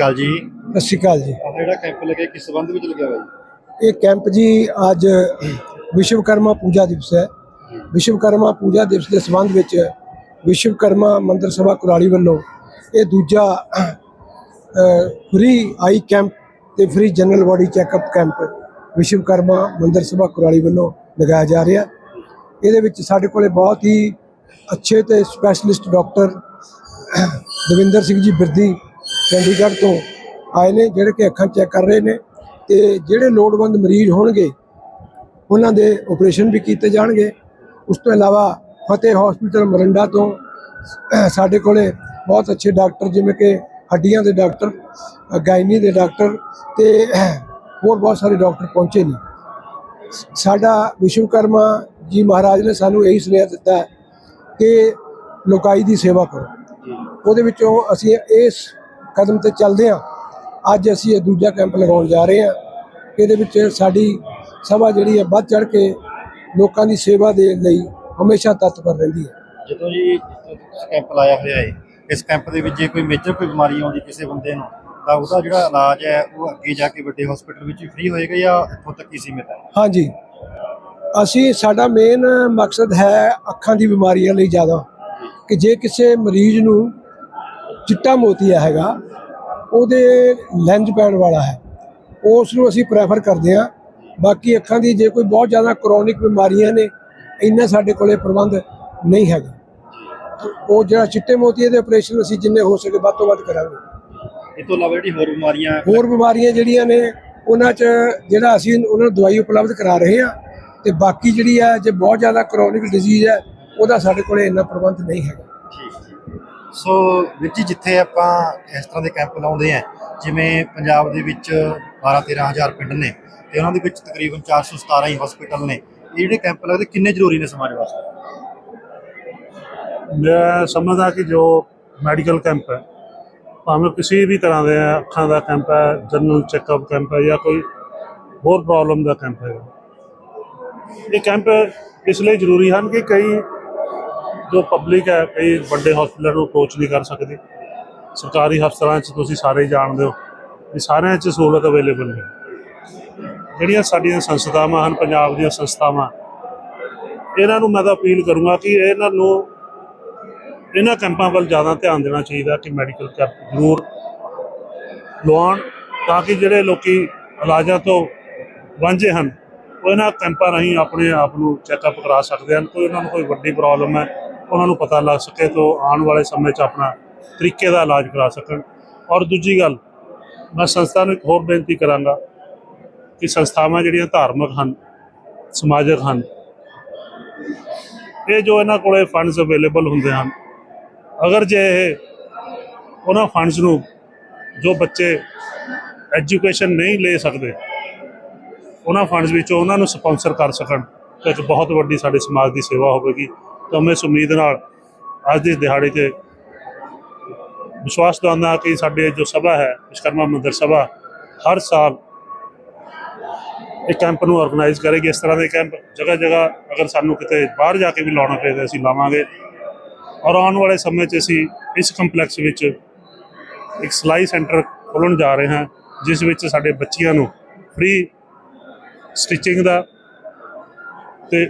ਅਕਾਲ ਜੀ। ਸਤਿ ਸ਼੍ਰੀ ਅਕਾਲ ਜੀ। ਆਹ ਜਿਹੜਾ ਕੈਂਪ ਲੱਗਿਆ ਕਿਸ ਸੰਬੰਧ ਵਿੱਚ ਲੱਗਿਆ ਹੋਇਆ ਜੀ? ਇਹ ਕੈਂਪ ਜੀ ਅੱਜ ਵਿਸ਼ਵਕਰਮਾ ਪੂਜਾ ਦਿਵਸ ਹੈ। ਵਿਸ਼ਵਕਰਮਾ ਪੂਜਾ ਦਿਵਸ ਦੇ ਸੰਬੰਧ ਵਿੱਚ ਵਿਸ਼ਵਕਰਮਾ ਮੰਦਿਰ ਸਭਾ ਕੁਰਾਲੀ ਵੱਲੋਂ ਇਹ ਦੂਜਾ ਫ੍ਰੀ ਆਈ ਕੈਂਪ ਤੇ free general body checkup camp Vishwakarma Mandir Sabha Kurali ਵੱਲੋਂ ਲਗਾਇਆ ਜਾ ਰਿਹਾ। ਇਹਦੇ ਵਿੱਚ ਸਾਡੇ ਕੋਲੇ ਬਹੁਤ ਹੀ ਅੱਛੇ ਤੇ ਸਪੈਸ਼ਲਿਸਟ ਡਾਕਟਰ ਦਵਿੰਦਰ ਸਿੰਘ ਜੀ ਬਿਰਦੀ ਚੰਡੀਗੜ੍ਹ ਤੋਂ ਆਏ ਨੇ ਜਿਹੜੇ ਕਿ ਅੱਖਾਂ ਚੈੱਕ ਕਰ ਰਹੇ ਨੇ ਤੇ ਜਿਹੜੇ ਲੋੜਵੰਦ ਮਰੀਜ਼ ਹੋਣਗੇ ਉਹਨਾਂ ਦੇ ਆਪਰੇਸ਼ਨ ਵੀ ਕੀਤੇ ਜਾਣਗੇ। ਉਸ ਤੋਂ ਇਲਾਵਾ ਫਤਿਹ ਹਸਪੀਟਲ ਮਰੰਡਾ ਤੋਂ ਸਾਡੇ ਕੋਲੇ ਬਹੁਤ ਅੱਛੇ ਡਾਕਟਰ ਜਿਵੇਂ ਕਿ ਹੱਡੀਆਂ ਦੇ ਡਾਕਟਰ ਗਾਇਨੀ ਦੇ ਡਾਕਟਰ ਤੇ ਹੋਰ ਬਹੁਤ ਸਾਰੇ ਡਾਕਟਰ ਪਹੁੰਚੇ ਨੇ। ਸਾਡਾ ਵਿਸ਼ਵਕਰਮਾ ਜੀ ਮਹਾਰਾਜ ਨੇ ਸਾਨੂੰ ਇਹੀ ਸੁਨੇਹਾ ਦਿੱਤਾ ਕਿ ਲੋਕਾਈ ਦੀ ਸੇਵਾ ਕਰੋ। ਉਹਦੇ ਵਿੱਚੋਂ ਅਸੀਂ ਇਸ ਕਦਮ ਤੇ ਚੱਲਦੇ ਹਾਂ। ਅੱਜ ਅਸੀਂ ਇਹ ਦੂਜਾ ਕੈਂਪ ਲਗਾਉਣ ਜਾ ਰਹੇ ਹਾਂ। ਇਹਦੇ ਵਿੱਚ ਸਾਡੀ ਸਭਾ ਜਿਹੜੀ ਹੈ ਵੱਧ ਚੜ ਕੇ ਲੋਕਾਂ ਦੀ ਸੇਵਾ ਦੇ ਲਈ ਹਮੇਸ਼ਾ ਤਤਪਰ ਰਹਿੰਦੀ ਹੈ। ਜਦੋਂ ਜੀ ਕੈਂਪ ਲਾਇਆ ਹੋਇਆ ਹੈ ਇਸ ਕੈਂਪ ਦੇ ਵਿੱਚ ਜੇ ਕੋਈ ਮੇਜਰ ਕੋਈ ਬਿਮਾਰੀ ਆਉਂਦੀ ਕਿਸੇ ਬੰਦੇ ਨੂੰ ਤਾਂ ਉਹਦਾ ਜਿਹੜਾ ਇਲਾਜ ਹੈ ਉਹ ਅੱਗੇ ਜਾ ਕੇ ਵੱਡੇ ਹਸਪੀਟਲ ਵਿੱਚ ਫ੍ਰੀ ਹੋਏਗਾ ਜਾਂ ਇੱਥੋਂ ਤੱਕ ਹੀ ਸੀਮਿਤ ਹੈ? ਹਾਂਜੀ। ਅਸੀਂ ਸਾਡਾ ਮੇਨ ਮਕਸਦ ਹੈ ਅੱਖਾਂ ਦੀ ਬਿਮਾਰੀਆਂ ਲਈ ਜ਼ਿਆਦਾ। ਕਿ ਜੇ ਕਿਸੇ ਮਰੀਜ਼ ਨੂੰ ਚਿੱਟਾ ਮੋਤੀਆ ਹੈਗਾ ਉਹਦੇ ਲੈਂਜ ਪੈਣ ਵਾਲਾ ਹੈ। ਉਸ ਨੂੰ ਅਸੀਂ ਪ੍ਰੈਫਰ ਕਰਦੇ ਹਾਂ। ਬਾਕੀ ਅੱਖਾਂ ਦੀ ਜੇ ਕੋਈ ਬਹੁਤ ਜ਼ਿਆਦਾ ਕ੍ਰੋਨਿਕ ਬਿਮਾਰੀਆਂ ਨੇ ਇੰਨਾ ਸਾਡੇ ਕੋਲੇ ਪ੍ਰਬੰਧ ਨਹੀਂ ਹੈਗਾ। ਉਹ ਜਿਹੜਾ ਚਿੱਟੇ ਮੋਤੀਏ ਦੇ ਆਪਰੇਸ਼ਨ ਅਸੀਂ ਜਿੰਨੇ ਹੋ ਸਕੇ ਵੱਧ ਤੋਂ ਵੱਧ ਕਰਾਂਗੇ। ਇਹ ਤੋਂ ਇਲਾਵਾ ਜਿਹੜੀ ਹੋਰ ਬਿਮਾਰੀਆਂ ਹੋਰ ਬਿਮਾਰੀਆਂ ਜਿਹੜੀਆਂ ਨੇ ਉਹਨਾਂ 'ਚ ਜਿਹੜਾ ਅਸੀਂ ਉਹਨਾਂ ਨੂੰ ਦਵਾਈ ਉਪਲਬਧ ਕਰਾ ਰਹੇ ਹਾਂ ਤੇ ਬਾਕੀ ਜਿਹੜੀ ਹੈ ਜੇ ਬਹੁਤ ਜ਼ਿਆਦਾ ਕ੍ਰੋਨਿਕ ਡਿਜ਼ੀਜ਼ ਹੈ ਉਹਦਾ ਸਾਡੇ ਕੋਲੇ ਇੰਨਾ ਪ੍ਰਬੰਧ ਨਹੀਂ ਹੈਗਾ। ਸੋ ਵਿੱਚ ਜਿੱਥੇ ਆਪਾਂ ਇਸ ਤਰ੍ਹਾਂ ਦੇ ਕੈਂਪ ਲਾਉਂਦੇ ਆ, ਜਿਵੇਂ ਪੰਜਾਬ ਦੇ ਵਿੱਚ 12 13000 ਪਿੰਡ ਨੇ ਤੇ ਉਹਨਾਂ ਦੇ ਵਿੱਚ ਤਕਰੀਬਨ 417 ਹੀ ਹਸਪੀਟਲ ਨੇ, ਇਹ ਜਿਹੜੇ ਕੈਂਪ ਲੱਗਦੇ, ਕਿੰਨੇ ਜ਼ਰੂਰੀ ਨੇ ਸਮਾਜ ਵਾਸਤੇ? ਮੈਂ ਸਮਝਦਾ ਕਿ ਜੋ ਮੈਡੀਕਲ ਕੈਂਪ ਹੈ, ਭਾਵੇਂ ਕਿਸੇ ਵੀ ਤਰ੍ਹਾਂ ਦੇ ਅੱਖਾਂ ਦਾ ਕੈਂਪ ਹੈ ਜਨਰਲ ਚੈੱਕਅਪ ਕੈਂਪ ਹੈ ਜਾਂ ਕੋਈ ਹੋਰ ਪ੍ਰੋਬਲਮ ਦਾ ਕੈਂਪ ਹੈ ਇਹ ਕੈਂਪ ਇਸ ਲਈ ਜ਼ਰੂਰੀ ਹਨ ਕਿ ਕਈ ਜੋ ਪਬਲਿਕ ਹੈ, ਕਈ ਵੱਡੇ ਹਸਪਤਾਲਾਂ ਨੂੰ ਅਪਰੋਚ ਨਹੀਂ ਕਰ ਸਕਦੀ। ਸਰਕਾਰੀ ਹਸਪਤਾਲਾਂ 'ਚ ਤੁਸੀਂ ਸਾਰੇ ਜਾਣਦੇ ਹੋ ਵੀ ਸਾਰਿਆਂ 'ਚ ਸਹੂਲਤ ਅਵੇਲੇਬਲ ਨਹੀਂ ਜਿਹੜੀਆਂ ਸਾਡੀਆਂ ਸੰਸਥਾਵਾਂ ਹਨ, ਪੰਜਾਬ ਦੀਆਂ ਸੰਸਥਾਵਾਂ, ਇਹਨਾਂ ਨੂੰ ਮੈਂ ਤਾਂ ਅਪੀਲ ਕਰੂੰਗਾ ਕਿ ਇਹਨਾਂ ਨੂੰ ਇਹਨਾਂ ਕੈਂਪਾਂ ਵੱਲ ਜ਼ਿਆਦਾ ਧਿਆਨ ਦੇਣਾ ਚਾਹੀਦਾ ਕਿ ਮੈਡੀਕਲ ਕੈਂਪ ਜ਼ਰੂਰ ਲਵਾਉਣ, ਤਾਂ ਕਿ ਜਿਹੜੇ ਲੋਕੀ ਇਲਾਜਾਂ ਤੋਂ ਵਾਂਝੇ ਹਨ, ਉਹ ਇਹਨਾਂ ਕੈਂਪਾਂ ਰਾਹੀਂ ਆਪਣੇ ਆਪ ਨੂੰ ਚੈੱਕਅਪ ਕਰਾ ਸਕਦੇ ਹਨ। ਕੋਈ ਉਹਨਾਂ ਨੂੰ ਕੋਈ ਵੱਡੀ ਪ੍ਰੋਬਲਮ ਹੈ ਉਹਨਾਂ ਨੂੰ ਪਤਾ ਲੱਗ ਸਕੇ ਤੋਂ ਆਉਣ ਵਾਲੇ ਸਮੇਂ 'ਚ ਆਪਣਾ ਤਰੀਕੇ ਦਾ ਇਲਾਜ ਕਰਾ ਸਕਣ। ਔਰ ਦੂਜੀ ਗੱਲ, ਮੈਂ ਸੰਸਥਾ ਨੂੰ ਇੱਕ ਹੋਰ ਬੇਨਤੀ ਕਰਾਂਗਾ ਕਿ ਸੰਸਥਾਵਾਂ ਜਿਹੜੀਆਂ ਧਾਰਮਿਕ ਹਨ, ਸਮਾਜਿਕ ਹਨ, ਇਹ ਜੋ ਇਹਨਾਂ ਕੋਲੇ ਫੰਡਸ ਅਵੇਲੇਬਲ ਹੁੰਦੇ ਹਨ, ਅਗਰ ਜੇ ਇਹ ਉਹਨਾਂ ਫੰਡਸ ਨੂੰ ਜੋ ਬੱਚੇ ਐਜੂਕੇਸ਼ਨ ਨਹੀਂ ਲੈ ਸਕਦੇ, ਉਹਨਾਂ ਫੰਡਸ ਵਿੱਚੋਂ ਉਹਨਾਂ ਨੂੰ ਸਪਾਂਸਰ ਕਰ ਸਕਣ, ਤਾਂ ਇੱਕ ਬਹੁਤ ਵੱਡੀ ਸਾਡੇ ਸਮਾਜ ਦੀ ਸੇਵਾ ਹੋਵੇਗੀ। ਤਾਂ ਮੈਂ ਇਸ ਉਮੀਦ ਨਾਲ ਅੱਜ ਦੇ ਦਿਹਾੜੀ ਤੇ ਵਿਸ਼ਵਾਸ ਦਵਾਉਂਦਾ ਕਿ ਸਾਡੇ ਜੋ ਸਭਾ ਹੈ ਵਿਸ਼ਕਰਮਾ ਮੰਦਰ ਸਭਾ, ਹਰ ਸਾਲ ਇਹ ਕੈਂਪ ਨੂੰ ਆਰਗੇਨਾਈਜ਼ ਕਰੇਗੀ। ਇਸ ਤਰ੍ਹਾਂ ਦੇ ਕੈਂਪ ਜਗ੍ਹਾ ਜਗ੍ਹਾ ਅਗਰ ਸਾਨੂੰ ਕਿਤੇ ਬਾਹਰ ਜਾ ਕੇ ਵੀ ਲਾਉਣਾ ਪਏ ਤਾਂ ਅਸੀਂ ਲਾਵਾਂਗੇ। ਔਰ ਆਉਣ ਵਾਲੇ ਸਮੇਂ 'ਚ ਅਸੀਂ ਇਸ ਕੰਪਲੈਕਸ ਵਿੱਚ ਇੱਕ ਸਿਲਾਈ ਸੈਂਟਰ ਖੋਲ੍ਹਣ ਜਾ ਰਹੇ ਹਾਂ, ਜਿਸ ਵਿੱਚ ਸਾਡੇ ਬੱਚਿਆਂ ਨੂੰ ਫ੍ਰੀ ਸਟਿਚਿੰਗ ਦਾ ਤੇ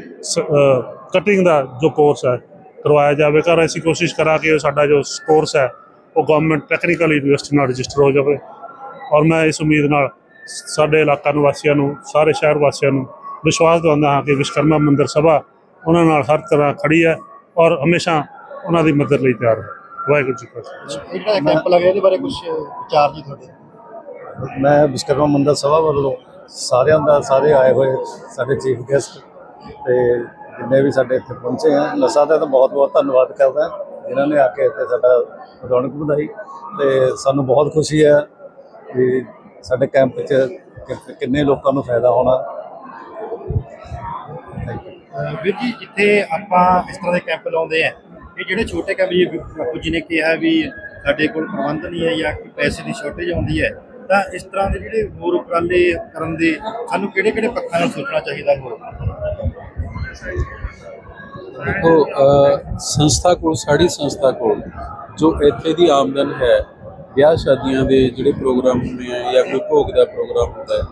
ਕਟਿੰਗ ਦਾ ਜੋ ਕੋਰਸ ਹੈ ਕਰਵਾਇਆ ਜਾਵੇਗਾ ਔਰ ਅਸੀਂ ਕੋਸ਼ਿਸ਼ ਕਰਾਂਗੇ ਕਿ ਸਾਡਾ ਜੋ ਕੋਰਸ ਹੈ ਉਹ ਗਵਰਨਮੈਂਟ ਟੈਕਨੀਕਲ ਯੂਨੀਵਰਸਿਟੀ ਨਾਲ ਰਜਿਸਟਰ ਹੋ ਜਾਵੇ। ਔਰ ਮੈਂ ਇਸ ਉਮੀਦ ਨਾਲ ਸਾਡੇ ਇਲਾਕਾ ਨਿਵਾਸੀਆਂ ਨੂੰ ਸਾਰੇ ਸ਼ਹਿਰ ਵਾਸੀਆਂ ਨੂੰ ਵਿਸ਼ਵਾਸ ਦਿਵਾਉਂਦਾ ਹਾਂ ਕਿ ਵਿਸ਼ਕਰਮਾ ਮੰਦਿਰ ਸਭਾ ਉਹਨਾਂ ਨਾਲ ਹਰ ਤਰ੍ਹਾਂ ਖੜੀ ਹੈ ਔਰ ਹਮੇਸ਼ਾ ਉਹਨਾਂ ਦੀ ਮਦਦ ਲਈ ਤਿਆਰ ਹੈ। ਵਾਹਿਗੁਰੂ ਜੀ ਕਾ ਖਾਲਸਾ। ਇਹ ਜਿਹੜਾ ਕੈਂਪ ਲੱਗਿਆ ਇਹਦੇ ਬਾਰੇ ਕੁਝ ਵਿਚਾਰ ਜੀ ਤੁਹਾਡੇ? ਮੈਂ ਵਿਸ਼ਕਰਮਾ ਮੰਦਰ ਸਭਾ ਵੱਲੋਂ ਸਾਰਿਆਂ ਦਾ ਸਾਰੇ ਆਏ ਹੋਏ ਸਾਡੇ ਚੀਫ ਗੈਸਟ ਤੇ ਜਿੰਨੇ ਵੀ ਸਾਡੇ ਇੱਥੇ ਪਹੁੰਚੇ ਆ, ਨਸ਼ਾ ਸਾਰਿਆਂ ਦਾ ਬਹੁਤ ਬਹੁਤ ਧੰਨਵਾਦ ਕਰਦਾ। ਜਿਨ੍ਹਾਂ ਨੇ ਆ ਕੇ ਇੱਥੇ ਸਾਡਾ ਰੌਣਕ ਵਧਾਈ ਤੇ ਸਾਨੂੰ ਬਹੁਤ ਖੁਸ਼ੀ ਹੈ ਵੀ ਸਾਡੇ ਕੈਂਪ 'ਚ ਕਿ- ਕਿੰਨੇ ਲੋਕਾਂ ਨੂੰ ਫਾਇਦਾ ਹੋਣਾ। ਵੀਰ ਜੀ, ਜਿੱਥੇ ਆਪਾਂ ਇਸ ਤਰ੍ਹਾਂ ਦੇ ਕੈਂਪ ਲਾਉਂਦੇ ਆ, ਇਹ ਜਿਹੜੇ ਛੋਟੇ ਕੈਂਪ ਜੀ ਬਾਪੂ ਜੀ ਨੇ ਕਿਹਾ ਵੀ ਸਾਡੇ ਕੋਲ ਪ੍ਰਬੰਧ ਨਹੀਂ ਹੈ ਜਾਂ ਪੈਸੇ ਦੀ ਸ਼ਾਰਟੇਜ ਆਉਂਦੀ ਹੈ, ਤਾਂ ਇਸ ਤਰ੍ਹਾਂ ਦੇ ਜਿਹੜੇ ਹੋਰ ਉਪਰਾਲੇ ਕਰਨ ਦੇ ਸਾਨੂੰ ਕਿਹੜੇ ਕਿਹੜੇ ਪੱਖਾਂ ਨਾਲ ਸੋਚਣਾ ਚਾਹੀਦਾ ਹੋਰ? ਦੇਖੋ ਸੰਸਥਾ ਕੋਲ, ਸਾਡੀ ਸੰਸਥਾ ਕੋਲ ਜੋ ਇੱਥੇ ਦੀ ਆਮਦਨ ਹੈ, ਵਿਆਹ ਸ਼ਾਦੀਆਂ ਦੇ ਜਿਹੜੇ ਪ੍ਰੋਗਰਾਮ ਹੁੰਦੇ ਆ ਜਾਂ ਕੋਈ ਭੋਗ ਦਾ ਪ੍ਰੋਗਰਾਮ ਹੁੰਦਾ ਹੈ,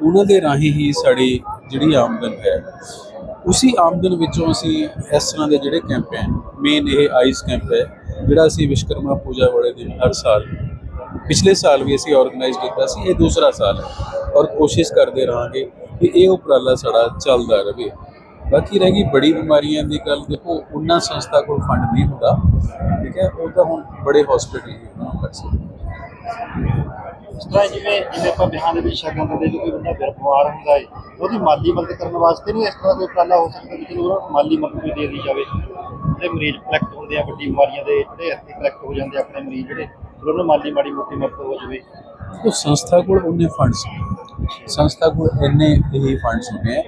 ਉਹਨਾਂ ਦੇ ਰਾਹੀਂ ਹੀ ਸਾਡੀ ਜਿਹੜੀ ਆਮਦਨ ਹੈ। ਉਸੇ ਆਮਦਨ ਵਿੱਚੋਂ ਅਸੀਂ ਇਸ ਤਰ੍ਹਾਂ ਦੇ ਜਿਹੜੇ ਕੈਂਪ ਹੈ ਮੇਨ ਇਹ ਆਈਸ ਕੈਂਪ ਹੈ, ਜਿਹੜਾ ਅਸੀਂ ਵਿਸ਼ਕਰਮਾ ਪੂਜਾ ਵਾਲੇ ਦਿਨ ਹਰ ਸਾਲ, ਪਿਛਲੇ ਸਾਲ ਵੀ ਅਸੀਂ ਆਰਗੇਨਾਈਜ਼ ਕੀਤਾ ਸੀ, ਇਹ ਦੂਸਰਾ ਸਾਲ ਹੈ। ਔਰ ਕੋਸ਼ਿਸ਼ ਕਰਦੇ ਰਹਾਂਗੇ ਕਿ ਇਹ ਉਪਰਾਲਾ ਸਾਡਾ ਚੱਲਦਾ ਰਹੇ। ਬਾਕੀ ਰਹਿ ਗਈ ਬੜੀ ਬਿਮਾਰੀਆਂ ਦੀ ਗੱਲ ਦੇਖੋ ਉਹਨਾਂ ਸੰਸਥਾ ਕੋਲ ਫੰਡ ਨਹੀਂ ਹੁੰਦਾ ਠੀਕ ਹੈ? ਉਹ ਤਾਂ ਹੁਣ ਬੜੇ ਹਸਪੀਟਲ ਹੀ ਉਹਨਾਂ ਕਰ ਸਕਦੇ ਜਿਵੇਂ ਜਿਵੇਂ ਆਪਾਂ ਬਿਹਾਰ ਦੇ ਵਿੱਚ ਸ਼ਗਨ ਜੇ ਕੋਈ ਬੰਦਾ ਬਿਮਾਰ ਹੁੰਦਾ ਹੈ ਉਹਦੀ ਮਾਲੀ ਮਦਦ ਕਰਨ ਵਾਸਤੇ ਨਹੀਂ ਇਸ ਤਰ੍ਹਾਂ ਦਾ ਉਪਰਾਲਾ ਹੋ ਸਕਦਾ ਕਿ ਉਹਨਾਂ ਨੂੰ ਮਾਲੀ ਮਦਦ ਵੀ ਦੇ ਦੀ ਜਾਵੇ। ਜਿਹੜੇ ਮਰੀਜ਼ ਕਲੈਕਟ ਹੁੰਦੇ ਆ ਵੱਡੀ ਬਿਮਾਰੀਆਂ ਦੇ ਜਿਹੜੇ ਇੱਥੇ ਕਲੈਕਟ ਹੋ ਜਾਂਦੇ ਆਪਣੇ ਮਰੀਜ਼ ਜਿਹੜੇ ਉਹਨਾਂ ਨੂੰ ਮਾਲੀ ਮਾੜੀ ਮੋਟੀ ਮਦਦ ਹੋ ਜਾਵੇ। ਉਹ ਸੰਸਥਾ ਕੋਲ ਉਹਨੇ ਫੰਡਸ ਸੰਸਥਾ ਕੋਲ ਇੰਨੇ ਹੀ ਫੰਡਸ ਹੁੰਦੇ ਆ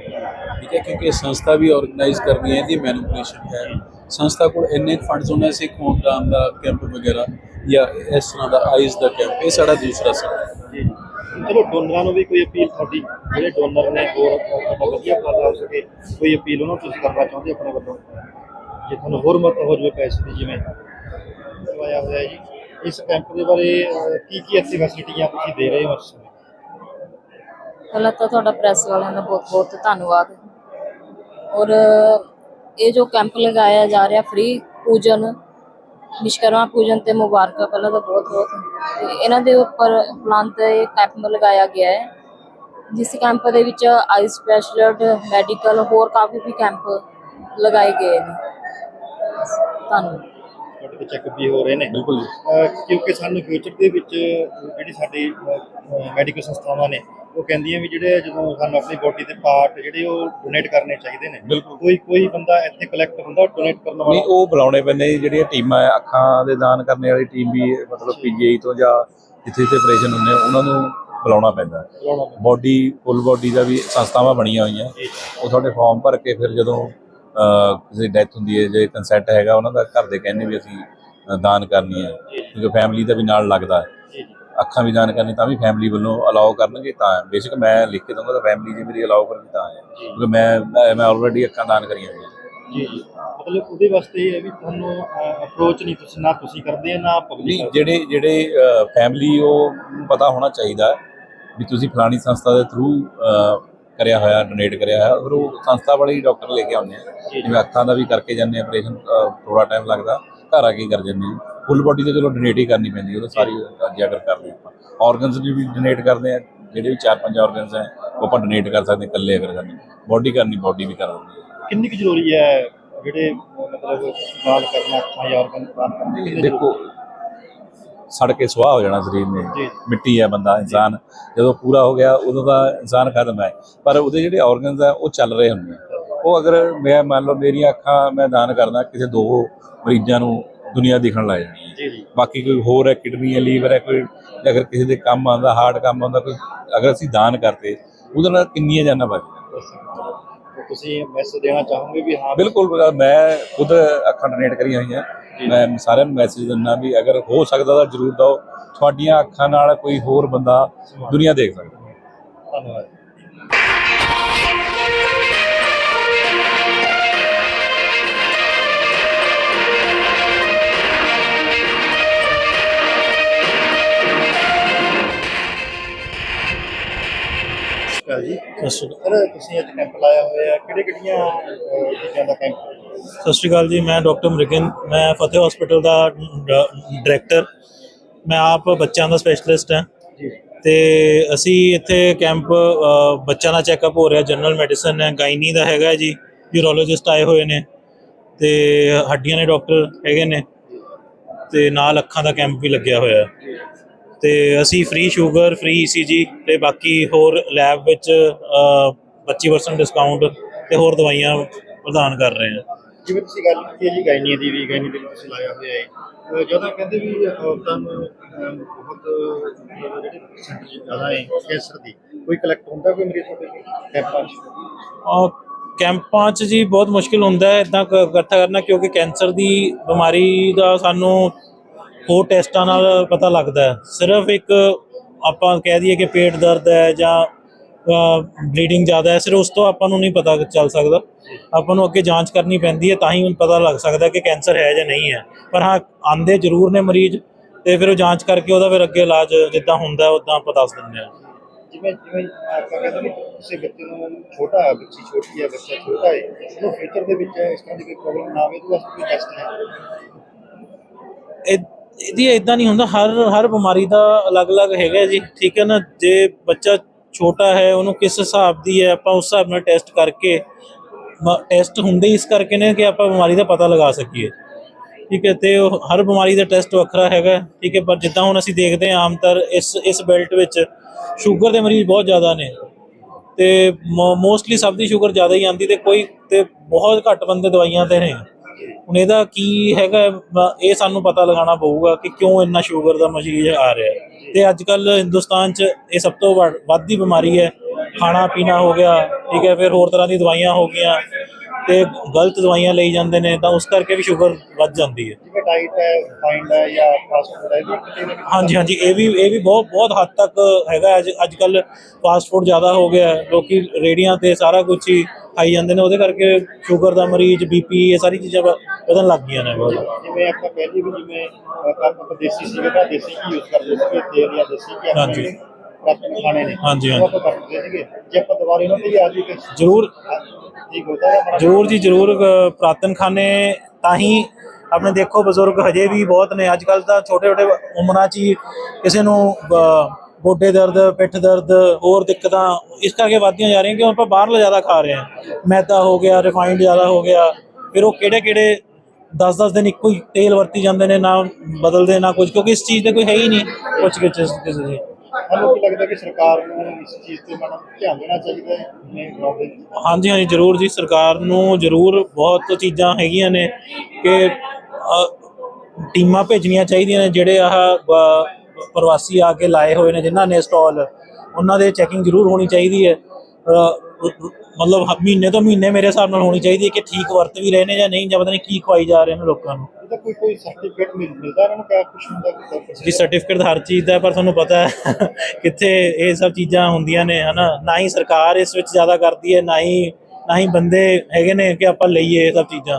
ਠੀਕ ਹੈ ਕਿਉਂਕਿ ਸੰਸਥਾ ਵੀ ਆਰਗੇਨਾਈਜ਼ ਕਰਨੀ ਹੈ ਇਹਦੀ ਮੈਨੂਪਲੇਸ਼ਨ ਹੈ। ਸੰਸਥਾ ਕੋਲ ਇੰਨੇ ਫੰਡਸ ਹੁੰਦੇ ਸੀ ਖੂਨਦਾਨ ਦਾ ਕੈਂਪ ਵਗੈਰਾ ਜਾਂ ਇਸ ਤਰ੍ਹਾਂ ਦਾ ਆਈਸ ਦਾ ਕੈਂਪ ਇਹ ਸਾਡਾ ਦੂਸਰਾ ਸਾਲ ਹੈ ਜੀ। ਚਲੋ ਡੋਨਰਾਂ ਨੂੰ ਵੀ ਕੋਈ ਅਪੀਲ ਤੁਹਾਡੀ ਜਿਹੜੇ ਡੋਨਰ ਨੇ ਹੋਰ ਤੁਹਾਡਾ ਵਧੀਆ ਉਪਰਾਲਾ ਹੋ ਸਕੇ ਕੋਈ ਅਪੀਲ ਉਹਨਾਂ ਨੂੰ ਤੁਸੀਂ ਕਰਨਾ ਚਾਹੁੰਦੇ ਆਪਣੇ ਵੱਲੋਂ? ਜੇ ਤੁਹਾਨੂੰ ਹੋਰ ਮਦਦ ਹੋ ਜਾਵੇ ਪੈਸੇ ਦੀ ਜਿਵੇਂ ਕਰਵਾਇਆ ਹੋਇਆ ਜੀ ਇਸ ਕੈਂਪ ਦੇ ਬਾਰੇ ਕੀ ਕੀ ਇੱਥੇ ਫੈਸਿਲਿਟੀਆਂ ਤੁਸੀਂ ਦੇ ਰਹੇ ਹੋ ਇਸ ਸਮੇਂ? ਪਹਿਲਾਂ ਤਾਂ ਤੁਹਾਡਾ ਪ੍ਰੈਸ ਵਾਲਿਆਂ ਦਾ ਬਹੁਤ ਬਹੁਤ ਧੰਨਵਾਦ। ਔਰ ਇਹ ਜੋ ਕੈਂਪ ਲਗਾਇਆ ਜਾ ਰਿਹਾ ਫ੍ਰੀ ਪੂਜਨ ਵਿਸ਼ਕਰਮਾ ਪੂਜਨ ਤੇ ਮੁਬਾਰਕਾਂ ਪਹਿਲਾਂ ਤਾਂ ਬਹੁਤ ਬਹੁਤ। ਤੇ ਇਹਨਾਂ ਦੇ ਉੱਪਰ ਉਪਰੰਤ ਇਹ ਕੈਂਪ ਲਗਾਇਆ ਗਿਆ ਹੈ, ਜਿਸ ਕੈਂਪ ਦੇ ਵਿੱਚ ਆਈ ਸਪੈਸ਼ਲਿਸਟ ਮੈਡੀਕਲ ਹੋਰ ਕਾਫੀ ਵੀ ਕੈਂਪ ਲਗਾਏ ਗਏ ਨੇ। ਧੰਨਵਾਦ। ਤੁਹਾਡੇ ਚੈੱਕਅਪ ਵੀ ਹੋ ਰਹੇ ਨੇ। ਬਿਲਕੁਲ ਕਿਉਂਕਿ ਸਾਨੂੰ ਫਿਊਚਰ ਦੇ ਵਿੱਚ ਜਿਹੜੀ ਸਾਡੀ ਮੈਡੀਕਲ ਸੰਸਥਾਵਾਂ ਨੇ ਉਹ ਕਹਿੰਦੀਆਂ ਵੀ ਜਿਹੜੇ ਜਦੋਂ ਸਾਨੂੰ ਆਪਣੀ ਬੋਡੀ ਦੇ ਪਾਰਟ ਜਿਹੜੇ ਉਹ ਡੋਨੇਟ ਕਰਨੇ ਚਾਹੀਦੇ ਨੇ। ਬਿਲਕੁਲ। ਕੋਈ ਕੋਈ ਬੰਦਾ ਇੱਥੇ ਕਲੈਕਟ ਹੁੰਦਾ ਡੋਨੇਟ ਕਰਨ ਨਹੀਂ ਵਾਲਾ ਉਹ ਬੁਲਾਉਣੇ ਪੈਂਦੇ ਜਿਹੜੀਆਂ ਟੀਮਾਂ ਹੈ ਅੱਖਾਂ ਦੇ ਦਾਨ ਕਰਨੇ ਵਾਲੀ ਟੀਮ ਵੀ ਮਤਲਬ ਪੀਜੀਆਈ ਤੋਂ ਜਾਂ ਜਿੱਥੇ ਜਿੱਥੇ ਆਪਰੇਸ਼ਨ ਹੁੰਦੇ ਆ, ਉਹਨਾਂ ਨੂੰ ਬੁਲਾਉਣਾ ਪੈਂਦਾ। ਬੋਡੀ ਫੁੱਲ ਬੋਡੀ ਦਾ ਵੀ ਸੰਸਥਾਵਾਂ ਬਣੀਆਂ ਹੋਈਆਂ। ਉਹ ਤੁਹਾਡੇ ਫਾਰਮ ਭਰ ਕੇ ਫਿਰ ਜਦੋਂ ਕਿਸੇ ਡੈਥ ਹੁੰਦੀ ਹੈ ਜੇ ਕੰਸੈਂਟ ਹੈਗਾ ਉਹਨਾਂ ਦਾ ਘਰ ਦੇ ਕਹਿੰਦੇ ਵੀ ਅਸੀਂ ਦਾਨ ਕਰਨੀ ਹੈ ਕਿਉਂਕਿ ਫੈਮਿਲੀ ਦਾ ਵੀ ਨਾਲ ਲੱਗਦਾ ਹੈ। ਅੱਖਾਂ ਵੀ ਦਾਨ ਕਰਨੀ ਤਾਂ ਵੀ ਫੈਮਿਲੀ ਵੱਲੋਂ ਅਲਾਉ ਕਰਨਗੇ ਤਾਂ ਬੇਸ਼ੱਕ ਮੈਂ ਲਿਖ ਕੇ ਦਊਂਗਾ ਤਾਂ ਫੈਮਿਲੀ ਜੇ ਮੇਰੀ ਅਲਾਉ ਕਰਨੀ ਤਾਂ ਹੈ। ਕਿਉਂਕਿ ਮੈਂ ਮੈਂ ਆਲਰੇਡੀ ਅੱਖਾਂ ਦਾਨ ਕਰੀਆਂ ਹੋਈਆਂ। ਜੀ ਜੀ। ਮਤਲਬ ਉਹਦੇ ਵਾਸਤੇ ਇਹ ਹੈ ਵੀ ਤੁਹਾਨੂੰ ਅਪਰੋਚ ਨਹੀਂ ਤੁਸੀਂ ਨਾ ਤੁਸੀਂ ਕਰਦੇ ਆ ਨਾ ਪਬਲਿਕ ਜਿਹੜੇ ਜਿਹੜੇ ਫੈਮਿਲੀ ਉਹ ਪਤਾ ਹੋਣਾ ਚਾਹੀਦਾ ਵੀ ਤੁਸੀਂ ਫਲਾਣੀ ਸੰਸਥਾ ਦੇ ਥਰੂ ਕਰਿਆ ਹੋਇਆ ਡੋਨੇਟ ਕਰਿਆ ਹੋਇਆ ਫਿਰ ਉਹ ਸੰਸਥਾ ਵਾਲੇ ਹੀ ਡਾਕਟਰ ਲੈ ਕੇ ਆਉਂਦੇ ਆ। ਜਿਵੇਂ ਅੱਖਾਂ ਦਾ ਵੀ ਕਰਕੇ ਜਾਂਦੇ ਆਪਰੇਸ਼ਨ ਥੋੜਾ ਟਾਈਮ ਲੱਗਦਾ ਘਰ ਆ ਕੇ ਕਰ ਜਾਂਦੇ ਆ। ਫੁੱਲ ਬੋਡੀ ਤੇ ਚਲੋ ਡੋਨੇਟ ਹੀ ਕਰਨੀ ਪੈਂਦੀ ਉਹ ਤਾਂ ਸਾਰੀ ਜਾਗਰ ਕਰਦੇ ਆਪਾਂ। ਆਰਗਨਸ ਵੀ ਡੋਨੇਟ ਕਰਦੇ ਆ ਜਿਹੜੇ ਵੀ ਚਾਰ ਪੰਜ ਆਰਗਨਸ ਹੈ ਉਹ ਆਪਾਂ ਡੋਨੇਟ ਕਰ ਸਕਦੇ ਇਕੱਲੇ ਅਗਰ ਕਰਨੀ। ਬੋਡੀ ਕਰਨੀ ਬੋਡੀ ਵੀ ਕਰ ਦਿੰਦੇ ਆ। ਕਿੰਨੀ ਕੁ ਜ਼ਰੂਰੀ ਹੈ ਜਿਹੜੇ ਮਤਲਬ ਦਾਨ ਕਰਨਾ ਅੱਖਾਂ ਜਾਂ organ ਦਾਨ ਕਰਨਾ? ਦੇਖੋ ਸੜ ਕੇ ਸੁਆਹ ਹੋ ਜਾਣਾ ਸਰੀਰ ਨੇ। ਮਿੱਟੀ ਹੈ ਬੰਦਾ ਇਨਸਾਨ। ਜਦੋਂ ਪੂਰਾ ਹੋ ਗਿਆ ਉਦੋਂ ਦਾ ਇਨਸਾਨ ਖਤਮ ਹੈ। ਪਰ ਉਹਦੇ ਜਿਹੜੇ ਆਰਗਨਸ ਆ ਉਹ ਚੱਲ ਰਹੇ ਹੁੰਦੇ ਆ। ਉਹ ਅਗਰ ਮੈਂ ਮੰਨ ਲਓ ਮੇਰੀਆਂ ਅੱਖਾਂ ਮੈਂ ਦਾਨ ਕਰਦਾ ਕਿਸੇ ਦੋ ਮਰੀਜ਼ਾਂ ਨੂੰ ਦੁਨੀਆ ਦਿਖਣ ਲੱਗ ਜਾਣੀ ਜੀ ਬਾਕੀ ਕੋਈ ਹੋਰ ਹੈ ਕਿਡਨੀ ਹੈ ਲੀਵਰ ਹੈ ਕੋਈ ਅਗਰ ਕਿਸੇ ਦੇ ਕੰਮ ਆਉਂਦਾ ਹਾਰਟ ਕੰਮ ਆਉਂਦਾ ਕੋਈ ਅਗਰ ਅਸੀਂ ਦਾਨ ਕਰਤੇ ਉਹਦੇ ਨਾਲ ਕਿੰਨੀਆਂ ਜਾਨਾਂ ਬਚ ਜਾਣਗੀਆਂ। ਤਾਂ ਤੁਸੀਂ ਮੈਸੇਜ ਦੇਣਾ ਚਾਹੋਗੇ ਵੀ ਹਾਂ ਬਿਲਕੁਲ। ਮੈਂ ਖੁਦ ਅੱਖਾਂ ਡੋਨੇਟ ਕਰੀਆਂ ਹੋਈਆਂ। ਮੈਂ ਸਾਰਿਆਂ ਨੂੰ ਮੈਸੇਜ ਦਿੰਦਾ ਵੀ ਅਗਰ ਹੋ ਸਕਦਾ ਤਾਂ ਜਰੂਰ ਦਿਓ। ਤੁਹਾਡੀਆਂ ਅੱਖਾਂ ਨਾਲ ਕੋਈ ਹੋਰ ਬੰਦਾ ਦੁਨੀਆ ਦੇਖ ਸਕਦਾ। ਧੰਨਵਾਦ। ਸਤਿ ਸ਼੍ਰੀ ਅਕਾਲ ਜੀ ਸਰ ਤੁਸੀਂ ਅੱਜ ਕੈਂਪ ਲਾਇਆ ਹੋਇਆ ਕਿਹੜੇ ਕਿਹੜੀਆਂ ਅਹ, ਚੀਜ਼ਾਂ ਦਾ ਕੈਂਪ ਸਤਿ ਸ਼੍ਰੀ ਅਕਾਲ ਜੀ ਮੈਂ ਡਾਕਟਰ ਮ੍ਰਿਗਨ ਮੈਂ ਫਤਿਹ ਹਸਪੀਟਲ ਦਾ ਡਾਇਰੈਕਟਰ ਮੈਂ ਆਪ ਬੱਚਿਆਂ ਦਾ ਸਪੈਸ਼ਲਿਸਟ ਹਾਂ। ਤੇ ਅਸੀਂ ਇੱਥੇ ਕੈਂਪ ਬੱਚਿਆਂ ਦਾ ਚੈੱਕਅਪ ਹੋ ਰਿਹਾ ਜਨਰਲ ਮੈਡੀਸਨ ਹੈ ਗਾਇਨੀ ਦਾ ਹੈਗਾ ਜੀ ਯੂਰੋਲੋਜਿਸਟ ਆਏ ਹੋਏ ਨੇ। ਤੇ ਹੱਡੀਆਂ ਦੇ ਡਾਕਟਰ ਹੈਗੇ ਨੇ। ਤੇ ਨਾਲ ਅੱਖਾਂ ਦਾ ਕੈਂਪ ਵੀ ਲੱਗਿਆ ਹੋਇਆ ਹੈ। ਤੇ ਅਸੀਂ ਫ੍ਰੀ ਸ਼ੂਗਰ ਫ੍ਰੀ ਈਸੀਜੀ ਤੇ ਬਾਕੀ ਹੋਰ ਲੈਬ ਵਿੱਚ ਅ, 25% ਡਿਸਕਾਊਂਟ ਤੇ ਹੋਰ ਦਵਾਈਆਂ ਪ੍ਰਦਾਨ ਕਰ ਰਹੇ ਹਾਂ। ਜਿਵੇਂ ਤੁਸੀਂ ਗੱਲ ਕੀਤੀ ਹੈ ਜੀ ਗਾਇਨੀ ਦੀ ਵੀ ਗਾਇਨੀ ਦੇ ਵੀ ਤੁਸੀਂ ਲਾਇਆ ਹੋਇਆ ਹੈ। ਅਹ ਜਦੋਂ ਕਹਿੰਦੇ ਵੀ ਔਰਤਾਂ ਨੂੰ ਬਹੁਤ ਅਹ, ਜਿਹੜੇ percentage ਜ਼ਿਆਦਾ ਹੈ ਕੈਂਸਰ ਦੀ ਕੋਈ ਕਲੈਕਟ ਹੁੰਦਾ ਕੋਈ ਮਰੀਜ਼ ਤੁਹਾਡੇ ਕੈਂਪਾਂ 'ਚ? ਕੈਂਪਾਂ 'ਚ ਜੀ ਬਹੁਤ ਮੁਸ਼ਕਿਲ ਹੁੰਦਾ ਹੈ ਇਦਾਂ ਇਕੱਠਾ ਕਰਨਾ ਕਿਉਂਕਿ ਕੈਂਸਰ ਦੀ ਬਿਮਾਰੀ ਦਾ ਸਾਨੂੰ ਹੋਰ ਟੈਸਟਾਂ ਨਾਲ ਪਤਾ ਲੱਗਦਾ ਹੈ। ਸਿਰਫ ਇੱਕ ਆਪਾਂ ਕਹਿ ਦਈਏ ਕਿ ਪੇਟ ਦਰਦ ਹੈ ਜਾਂ ਬਲੀਡਿੰਗ ਜ਼ਿਆਦਾ ਹੈ ਸਿਰਫ ਉਸ ਤੋਂ ਆਪਾਂ ਨੂੰ ਨਹੀਂ ਪਤਾ ਚੱਲ ਸਕਦਾ। ਆਪਾਂ ਨੂੰ ਅੱਗੇ ਜਾਂਚ ਕਰਨੀ ਪੈਂਦੀ ਹੈ ਤਾਂ ਹੀ ਪਤਾ ਲੱਗ ਸਕਦਾ ਕਿ ਕੈਂਸਰ ਹੈ ਜਾਂ ਨਹੀਂ ਹੈ। ਪਰ ਹਾਂ ਆਂਦੇ ਜ਼ਰੂਰ ਨੇ ਮਰੀਜ਼ ਤੇ ਫਿਰ ਉਹ ਜਾਂਚ ਕਰਕੇ ਉਹਦਾ ਫਿਰ ਅੱਗੇ ਇਲਾਜ ਜਿੱਦਾਂ ਹੁੰਦਾ ਉਦਾਂ ਆਪਾਂ ਦੱਸ ਦਿੰਦੇ ਹਾਂ। ਜਿਵੇਂ ਜਿਵੇਂ ਆਪਾਂ ਕਹਿੰਦੇ ਵੀ ਕਿਸੇ ਬੱਚੇ ਨੂੰ ਛੋਟਾ ਹੈ ਬੱਚੀ ਛੋਟੀ ਹੈ ਬੱਚਾ ਛੋਟਾ ਹੈ ਉਹਨੂੰ ਫਿਊਚਰ ਦੇ ਵਿੱਚ ਇਸ ਤਰ੍ਹਾਂ ਦੀ ਕੋਈ ਪ੍ਰੋਬਲਮ ਨਾ ਆਵੇ ਤਾਂ ਕੋਈ ਟੈਸਟ ਹੈ। ਇਹ- ਇਹਦੀ ਇਦਾਂ ਨਹੀਂ ਹੁੰਦਾ, ਹਰ ਹਰ ਬਿਮਾਰੀ ਦਾ ਅਲੱਗ-ਅਲੱਗ ਹੈਗਾ ਜੀ। ਠੀਕ ਹੈ ਨਾ, ਜੇ ਬੱਚਾ ਛੋਟਾ ਹੈ, ਉਹਨੂੰ ਕਿਸ ਹਿਸਾਬ ਦੀ ਹੈ, ਆਪਾਂ ਉਸ ਹਿਸਾਬ ਨਾਲ ਟੈਸਟ ਕਰਕੇ ਟੈਸਟ ਹੁੰਦੇ ਇਸ ਕਰਕੇ ਨੇ ਕਿ ਆਪਾਂ ਬਿਮਾਰੀ ਦਾ ਪਤਾ ਲਗਾ ਸਕੀਏ। ਠੀਕ ਹੈ, ਤੇ ਉਹ ਹਰ ਬਿਮਾਰੀ ਦਾ ਟੈਸਟ ਵੱਖਰਾ ਹੈਗਾ। ਠੀਕ ਹੈ, ਪਰ ਜਿੱਦਾਂ ਹੁਣ ਅਸੀਂ ਦੇਖਦੇ ਹਾਂ ਆਮ ਤਰ ਇਸ ਇਸ ਬੈਲਟ ਵਿੱਚ ਸ਼ੂਗਰ ਦੇ ਮਰੀਜ਼ ਬਹੁਤ ਜ਼ਿਆਦਾ ਨੇ। ਤੇ ਮੋਸਟਲੀ ਸਭ ਦੀ ਸ਼ੂਗਰ ਜ਼ਿਆਦਾ ਹੀ ਆਂਦੀ ਤੇ ਕੋਈ, ਤੇ ਬਹੁਤ ਘੱਟ ਬੰਦੇ ਦਵਾਈਆਂ ਤੇ ਨੇ। ਹੁਣ ਇਹਦਾ ਕੀ ਹੈਗਾ ਇਹ ਸਾਨੂੰ ਪਤਾ ਲਗਾਉਣਾ ਪਊਗਾ ਕਿ ਕਿਉਂ ਇੰਨਾ ਸ਼ੂਗਰ ਦਾ ਮਰੀਜ਼ ਆ ਰਿਹਾ ਹੈ। ਤੇ ਅੱਜ ਕੱਲ ਹਿੰਦੁਸਤਾਨ 'ਚ ਇਹ ਸਭ ਤੋਂ ਵੱਧਦੀ ਬਿਮਾਰੀ ਹੈ। ਖਾਣਾ ਪੀਣਾ ਹੋ ਗਿਆ ਠੀਕ ਹੈ ਫਿਰ ਹੋਰ ਤਰ੍ਹਾਂ ਦੀ ਦਵਾਈਆਂ ਹੋ ਗਈਆਂ ਤੇ ਗਲਤ ਦਵਾਈਆਂ ਲਈ ਜਾਂਦੇ ਨੇ ਤਾਂ ਉਸ ਕਰਕੇ ਵੀ ਸ਼ੂਗਰ ਵੱਧ ਜਾਂਦੀ ਹੈ। ਜਿਵੇਂ ਡਾਈਟ ਹੈ ਫਾਈਂਡ ਹੈ ਜਾਂ ਫਾਸਟ ਫੂਡ ਹੈ ਹਾਂਜੀ ਹਾਂਜੀ ਇਹ ਵੀ ਇਹ ਵੀ ਬਹੁਤ ਬਹੁਤ ਹੱਦ ਤੱਕ ਹੈਗਾ। ਅੱਜ ਅੱਜ ਕੱਲ ਫਾਸਟ ਫੂਡ ਜ਼ਿਆਦਾ ਹੋ ਗਿਆ। ਹੈ। ਲੋਕੀ ਰੇੜੀਆਂ ਤੇ ਸਾਰਾ ਕੁਝ ਹੀ ਖਾਈ ਜਾਂਦੇ ਨੇ ਉਹਦੇ ਕਰਕੇ ਸ਼ੂਗਰ ਦਾ ਮਰੀਜ਼ ਬੀਪੀ ਇਹ ਸਾਰੀ ਚੀਜ਼ਾਂ ਵਧਣ ਲੱਗ ਗਈਆਂ ਨੇ ਬਹੁਤ। ਜਿਵੇਂ ਆਪਾਂ ਕਹਿੰਦੇ ਵੀ ਜਿਵੇਂ ਆਪਾਂ ਦੇਸੀ ਸੀਗੇ ਤਾਂ ਦੇਸੀ ਘੀ ਯੂਜ਼ ਕਰਦੇ ਸੀਗੇ ਤੇਲ ਜਾਂ ਦੇਸੀ ਘੀ ਆਪਣੇ ਹਾਂਜੀ। ਪੁਰਾਤਨ ਖਾਣੇ ਨੇ। ਹਾਂਜੀ, ਉਹ ਆਪਾਂ ਵਰਤਦੇ ਸੀਗੇ। ਜੇ ਆਪਾਂ ਦੁਬਾਰਾ ਇਹਨਾਂ ਤੇ ਆ ਜਾਈਏ ਜ਼ਰੂਰ। ਠੀਕ ਹੁੰਦਾ ਹੈ ਜ਼ਰੂਰ ਜੀ ਜ਼ਰੂਰ ਪੁਰਾਤਨ ਖਾਨੇ ਤਾਂ ਹੀ ਆਪਣੇ ਦੇਖੋ ਬਜ਼ੁਰਗ ਹਜੇ ਵੀ ਬਹੁਤ ਨੇ। ਅੱਜ ਕੱਲ ਤਾਂ ਛੋਟੇ ਛੋਟੇ ਉਮਰਾਂ 'ਚ ਹੀ ਕਿਸੇ ਨੂੰ ਗੋਡੇ ਦਰਦ ਪਿੱਠ ਦਰਦ ਹੋਰ ਦਿੱਕਤਾਂ ਇਸ ਕਰਕੇ ਵੱਧਦੀਆਂ ਜਾ ਰਹੀਆਂ ਕਿਉਂ ਆਪਾਂ ਬਾਹਰਲਾ ਜ਼ਿਆਦਾ ਖਾ ਰਹੇ ਹਾਂ। ਮੈਦਾ ਹੋ ਗਿਆ ਰਿਫਾਈਨਡ ਜ਼ਿਆਦਾ ਹੋ ਗਿਆ। ਫਿਰ ਉਹ ਕਿਹੜੇ ਕਿਹੜੇ 10-10 ਦਿਨ ਇੱਕੋ ਹੀ ਤੇਲ ਵਰਤੀ ਜਾਂਦੇ ਨੇ ਨਾ ਬਦਲਦੇ ਨਾ ਕੁਝ ਕਿਉਂਕਿ ਇਸ ਚੀਜ਼ ਤੇ ਕੋਈ ਹੈ ਹੀ ਨਹੀਂ ਕੁਝ ਕਿਸੇ ਕਿਸੇ ਦੀ। ਸਾਨੂੰ ਕੀ ਲੱਗਦਾ ਕਿ ਸਰਕਾਰ ਨੂੰ ਇਸ ਚੀਜ਼ ਤੇ ਮਾੜਾ ਧਿਆਨ ਦੇਣਾ ਚਾਹੀਦਾ ਹੈ? ਹਾਂਜੀ ਹਾਂਜੀ ਜ਼ਰੂਰ ਜੀ ਸਰਕਾਰ ਨੂੰ ਜ਼ਰੂਰ ਬਹੁਤ ਚੀਜ਼ਾਂ ਹੈਗੀਆਂ ਨੇ ਕਿ ਟੀਮਾਂ ਭੇਜਣੀਆਂ ਚਾਹੀਦੀਆਂ ਨੇ ਜਿਹੜੇ ਆਹ ਪ੍ਰਵਾਸੀ ਆ ਕੇ ਲਾਏ ਹੋਏ ਨੇ ਜਿਨ੍ਹਾਂ ਨੇ ਸਟਾਲ ਉਹਨਾਂ ਦੇ ਚੈਕਿੰਗ ਜ਼ਰੂਰ ਹੋਣੀ ਚਾਹੀਦੀ ਹੈ। ਮਤਲਬ ਮਹੀਨੇ ਤੋਂ ਮਹੀਨੇ ਮੇਰੇ ਹਿਸਾਬ ਨਾਲ ਹੋਣੀ ਚਾਹੀਦੀ ਹੈ ਕਿ ਠੀਕ ਵਰਤ ਵੀ ਰਹੇ ਨੇ ਜਾਂ ਨਹੀਂ ਜਾਂ ਪਤਾ ਨਹੀਂ ਕੀ ਖਵਾਈ ਜਾ ਰਹੇ ਨੇ ਲੋਕਾਂ ਨੂੰ। ਇਹਦਾ ਕੋਈ ਕੋਈ ਸਰਟੀਫਿਕੇਟ ਮਿਲ ਮਿਲਦਾ ਇਹਨਾਂ ਨੂੰ ਕਿਆ ਕੁਝ ਹੁੰਦਾ ਕੋਈ ਜੀ ਸਰਟੀਫਿਕੇਟ ਹਰ ਚੀਜ਼ ਦਾ ਪਰ ਤੁਹਾਨੂੰ ਪਤਾ ਹੈ ਕਿੱਥੇ ਇਹ ਸਭ ਚੀਜ਼ਾਂ ਹੁੰਦੀਆਂ ਨੇ ਹਨਾ? ਨਾ ਹੀ ਸਰਕਾਰ ਇਸ ਵਿੱਚ ਜ਼ਿਆਦਾ ਕਰਦੀ ਹੈ ਨਾ ਹੀ ਨਾ ਹੀ ਬੰਦੇ ਹੈਗੇ ਨੇ ਕਿ ਆਪਾਂ ਲਈਏ ਇਹ ਸਭ ਚੀਜ਼ਾਂ।